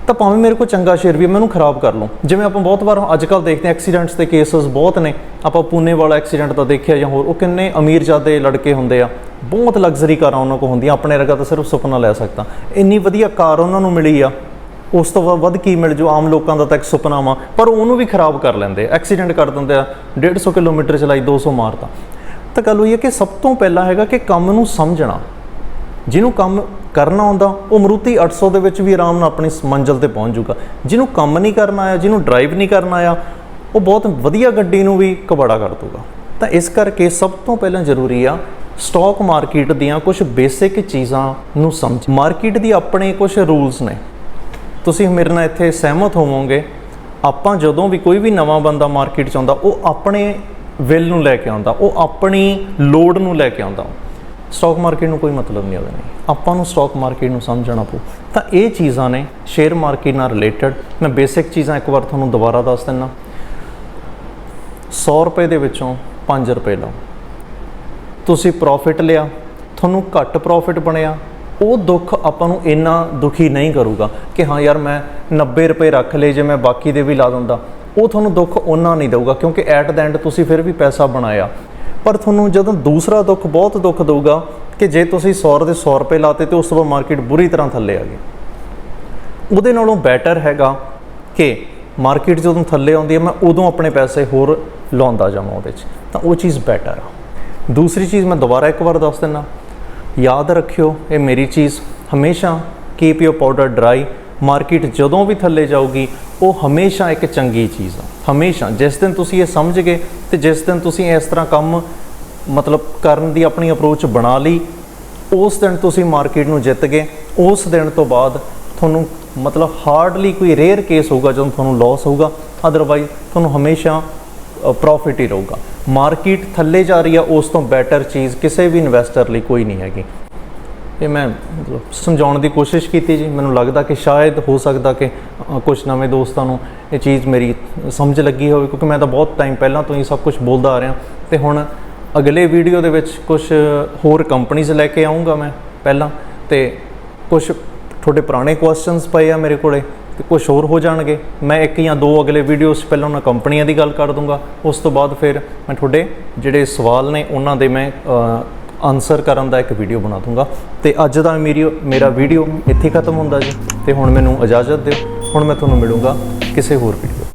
ਤਾਂ ਭਾਵੇਂ ਮੇਰੇ ਕੋਲ ਚੰਗਾ ਸ਼ੇਅਰ ਵੀ ਮੈਂ ਉਹਨੂੰ ਖਰਾਬ ਕਰ ਲਵਾਂ ਜਿਵੇਂ ਆਪਾਂ ਬਹੁਤ ਵਾਰ ਅੱਜ ਕੱਲ੍ਹ ਦੇਖਦੇ ਹਾਂ ਐਕਸੀਡੈਂਟਸ ਦੇ ਕੇਸਸ ਬਹੁਤ ਨੇ। ਆਪਾਂ ਪੂਨੇ ਵਾਲਾ ਐਕਸੀਡੈਂਟ ਤਾਂ ਦੇਖਿਆ ਜਾਂ ਹੋਰ, ਉਹ ਕਿੰਨੇ ਅਮੀਰ ਜਾਦੇ ਲੜਕੇ ਹੁੰਦੇ ਆ। ਬਹੁਤ ਲਗਜ਼ਰੀ ਕਾਰਾਂ ਉਹਨਾਂ ਕੋਲ ਹੁੰਦੀਆਂ, ਆਪਣੇ ਵਰਗਾ ਤਾਂ ਸਿਰਫ ਸੁਪਨਾ ਲੈ ਸਕਦਾ। ਇੰਨੀ ਵਧੀਆ ਕਾਰ ਉਹਨਾਂ ਨੂੰ ਮਿਲੀ ਆ, ਉਸ ਤੋਂ ਵੱਧ ਕੀ ਮਿਲ ਜੋ ਆਮ ਲੋਕਾਂ ਦਾ ਤਾਂ ਇੱਕ ਸੁਪਨਾ ਵਾ। ਪਰ ਉਹਨੂੰ ਵੀ ਖਰਾਬ ਕਰ ਲੈਂਦੇ ਐਕਸੀਡੈਂਟ ਕਰ ਦਿੰਦੇ ਆ 150 ਕਿਲੋਮੀਟਰ ਚਲਾਈ 200 ਮਾਰਤਾ। ਤਾਂ ਗੱਲ ਹੋਈ ਹੈ ਕਿ ਸਭ ਤੋਂ ਪਹਿਲਾਂ ਹੈਗਾ ਕਿ ਕੰਮ ਨੂੰ ਸਮਝਣਾ। ਜਿਹਨੂੰ ਕੰਮ ਕਰਨਾ ਆਉਂਦਾ, ਉਹ ਮਰੂਤੀ 800 ਦੇ ਵਿੱਚ ਵੀ ਆਰਾਮ ਨਾਲ ਆਪਣੀ ਸ- ਮੰਜ਼ਿਲ ਤੇ ਪਹੁੰਚ ਜਾਊਗਾ ਜਿਹਨੂੰ ਕੰਮ ਨਹੀਂ ਕਰਨਾ ਆਇਆ, ਜਿਹਨੂੰ ਡਰਾਈਵ ਨਹੀਂ ਕਰਨਾ ਆਇਆ, ਉਹ ਬਹੁਤ ਵਧੀਆ ਗੱਡੀ ਨੂੰ ਵੀ ਕਬਾੜਾ ਕਰ ਦੂਗਾ। ਤਾਂ ਇਸ ਕਰਕੇ ਸਭ ਤੋਂ ਪਹਿਲਾਂ ਜ਼ਰੂਰੀ ਆ ਸਟਾਕ ਮਾਰਕੀਟ ਦੀਆਂ ਕੁਝ ਬੇਸਿਕ ਚੀਜ਼ਾਂ ਨੂੰ ਸਮਝ। ਮਾਰਕੀਟ ਦੀ ਆਪਣੇ ਕੁਝ ਰੂਲਸ ਨੇ। ਤੁਸੀਂ ਮੇਰੇ ਨਾਲ ਇੱਥੇ ਸਹਿਮਤ ਹੋਵੋਗੇ, ਆਪਾਂ ਜਦੋਂ ਵੀ ਕੋਈ ਵੀ ਨਵਾਂ ਬੰਦਾ ਮਾਰਕੀਟ 'ਚ ਆਉਂਦਾ, ਉਹ ਆਪਣੇ ਵਿਲ ਨੂੰ ਲੈ ਕੇ ਆਉਂਦਾ, ਉਹ ਆਪਣੀ ਲੋੜ ਨੂੰ ਲੈ ਕੇ ਆਉਂਦਾ। ਸਟਾਕ ਮਾਰਕੀਟ ਨੂੰ ਕੋਈ ਮਤਲਬ ਨਹੀਂ ਉਹਦੇ। ਨਾਲ ਆਪਾਂ ਨੂੰ ਸਟਾਕ ਮਾਰਕੀਟ ਨੂੰ ਸਮਝਣਾ ਪਊ। ਤਾਂ ਇਹ ਚੀਜ਼ਾਂ ਨੇ ਸ਼ੇਅਰ ਮਾਰਕੀਟ ਨਾਲ ਰਿਲੇਟਡ ਮੈਂ ਬੇਸਿਕ ਚੀਜ਼ਾਂ ਇੱਕ ਵਾਰ ਤੁਹਾਨੂੰ ਦੁਬਾਰਾ ਦੱਸ ਦਿੰਨਾ। 100 ਰੁਪਏ ਦੇ ਵਿੱਚੋਂ 5 ਰੁਪਏ ਲਓ। ਤੁਸੀਂ ਪ੍ਰੋਫਿਟ ਲਿਆ, ਤੁਹਾਨੂੰ ਘੱਟ ਪ੍ਰੋਫਿਟ ਬਣਿਆ। ਉਹ ਦੁੱਖ ਆਪਾਂ ਨੂੰ ਇੰਨਾ ਦੁਖੀ ਨਹੀਂ ਕਰੂਗਾ ਕਿ ਹਾਂ ਯਾਰ ਮੈਂ 90 ਰੁਪਏ ਰੱਖ ਲਏ ਜੇ ਮੈਂ ਬਾਕੀ ਦੇ ਵੀ ਲਾ ਦਿੰਦਾ। ਉਹ ਤੁਹਾਨੂੰ ਦੁੱਖ ਉਹਨਾਂ ਨਹੀਂ ਦੇਊਗਾ ਕਿਉਂਕਿ ਐਟ ਦਾ ਐਂਡ ਤੁਸੀਂ ਫਿਰ ਵੀ ਪੈਸਾ ਬਣਾਇਆ। ਪਰ ਤੁਹਾਨੂੰ ਜਦੋਂ ਦੂਸਰਾ ਦੁੱਖ, ਬਹੁਤ ਦੁੱਖ ਦੇਊਗਾ ਕਿ ਜੇ ਤੁਸੀਂ 100 ਦੇ 100 ਰੁਪਏ ਲਾਤੇ ਤੇ ਉਸ ਤੋਂ ਬਾਅਦ ਮਾਰਕੀਟ ਬੁਰੀ ਤਰ੍ਹਾਂ ਥੱਲੇ ਆ ਗਈ। ਉਹਦੇ ਨਾਲੋਂ ਬੈਟਰ ਹੈਗਾ ਕਿ ਮਾਰਕੀਟ ਜਦੋਂ ਥੱਲੇ ਆਉਂਦੀ ਹੈ, ਮੈਂ ਉਦੋਂ ਆਪਣੇ ਪੈਸੇ ਹੋਰ ਲਾਉਂਦਾ ਜਾਵਾਂ ਉਹਦੇ 'ਚ। ਤਾਂ ਉਹ ਚੀਜ਼ ਬੈਟਰ ਆ। ਦੂਸਰੀ ਚੀਜ਼ ਮੈਂ ਦੁਬਾਰਾ ਇੱਕ ਵਾਰ ਦੱਸ ਦਿੰਦਾ। ਯਾਦ ਰੱਖਿਓ, ਇਹ ਮੇਰੀ ਚੀਜ਼। ਹਮੇਸ਼ਾ keep your powder dry market ਜਦੋਂ ਵੀ ਥੱਲੇ ਜਾਊਗੀ, ਉਹ ਹਮੇਸ਼ਾ ਇੱਕ ਚੰਗੀ ਚੀਜ਼ ਆ। ਹਮੇਸ਼ਾ। ਜਿਸ ਦਿਨ ਤੁਸੀਂ ਇਹ ਸਮਝ ਗਏ ਤੇ ਜਿਸ ਦਿਨ ਤੁਸੀਂ ਇਸ ਤਰ੍ਹਾਂ ਕੰਮ, ਮਤਲਬ ਕਰਨ ਦੀ ਆਪਣੀ ਅਪਰੋਚ ਬਣਾ ਲਈ, ਉਸ ਦਿਨ ਤੁਸੀਂ ਮਾਰਕੀਟ ਨੂੰ ਜਿੱਤ ਗਏ। ਉਸ ਦਿਨ ਤੋਂ ਬਾਅਦ ਤੁਹਾਨੂੰ ਮਤਲਬ ਹਾਰਡਲੀ ਕੋਈ ਰੇਅਰ ਕੇਸ ਹੋਊਗਾ ਜਦੋਂ ਤੁਹਾਨੂੰ ਲਾਸ ਹੋਊਗਾ। ਅਦਰਵਾਈਜ਼ ਤੁਹਾਨੂੰ ਹਮੇਸ਼ਾ ਪ੍ਰੋਫਿਟ ਹੀ ਰਹੂਗਾ। ਮਾਰਕੀਟ ਥੱਲੇ ਜਾ ਰਹੀ ਆ, ਉਸ ਤੋਂ ਬੈਟਰ ਚੀਜ਼ ਕਿਸੇ ਵੀ ਇਨਵੈਸਟਰ ਲਈ ਕੋਈ ਨਹੀਂ ਹੈਗੀ। ਇਹ ਮੈਂ ਮਤਲਬ ਸਮਝਾਉਣ ਦੀ ਕੋਸ਼ਿਸ਼ ਕੀਤੀ ਜੀ। ਮੈਨੂੰ ਲੱਗਦਾ ਕਿ ਸ਼ਾਇਦ ਹੋ ਸਕਦਾ ਕਿ ਕੁਝ ਨਵੇਂ ਦੋਸਤਾਂ ਨੂੰ ਇਹ ਚੀਜ਼ ਮੇਰੀ ਸਮਝ ਲੱਗੀ ਹੋਵੇ, ਕਿਉਂਕਿ ਮੈਂ ਤਾਂ ਬਹੁਤ ਟਾਈਮ ਪਹਿਲਾਂ ਤੋਂ ਹੀ ਸਭ ਕੁਝ ਬੋਲਦਾ ਆ ਰਿਹਾ। ਤੇ ਹੁਣ ਅਗਲੇ ਵੀਡੀਓ ਦੇ ਵਿੱਚ ਕੁਝ ਹੋਰ ਕੰਪਨੀਆਂ ਲੈ ਕੇ ਆਉਂਗਾ ਮੈਂ ਪਹਿਲਾਂ। ਤੇ ਕੁਝ ਤੁਹਾਡੇ ਪੁਰਾਣੇ ਕੁਐਸਚਨਸ ਪਏ ਆ ਮੇਰੇ ਕੋਲੇ, ਤੇ ਕੁਝ ਹੋਰ ਹੋ ਜਾਣਗੇ। ਮੈਂ ਇੱਕ ਜਾਂ ਦੋ ਅਗਲੇ ਵੀਡੀਓਸ ਪਹਿਲਾਂ ਉਹਨਾਂ ਕੰਪਨੀਆਂ ਦੀ ਗੱਲ ਕਰ ਦੂੰਗਾ। ਉਸ ਤੋਂ ਬਾਅਦ ਫਿਰ ਮੈਂ ਤੁਹਾਡੇ ਜਿਹੜੇ ਸਵਾਲ ਨੇ, ਉਹਨਾਂ ਦੇ ਮੈਂ ਆਨਸਰ ਕਰਨ ਦਾ ਇੱਕ ਵੀਡੀਓ ਬਣਾ ਦੂੰਗਾ। ਤੇ ਅੱਜ ਦਾ ਮੇਰੀ ਮੇਰਾ ਵੀਡੀਓ ਇੱਥੇ ਖਤਮ ਹੁੰਦਾ ਜੀ। ਤੇ ਹੁਣ ਮੈਨੂੰ ਇਜਾਜ਼ਤ ਦਿਓ। ਹੁਣ ਮੈਂ ਤੁਹਾਨੂੰ ਮਿਲੂੰਗਾ ਕਿਸੇ ਹੋਰ ਵੀਡੀਓ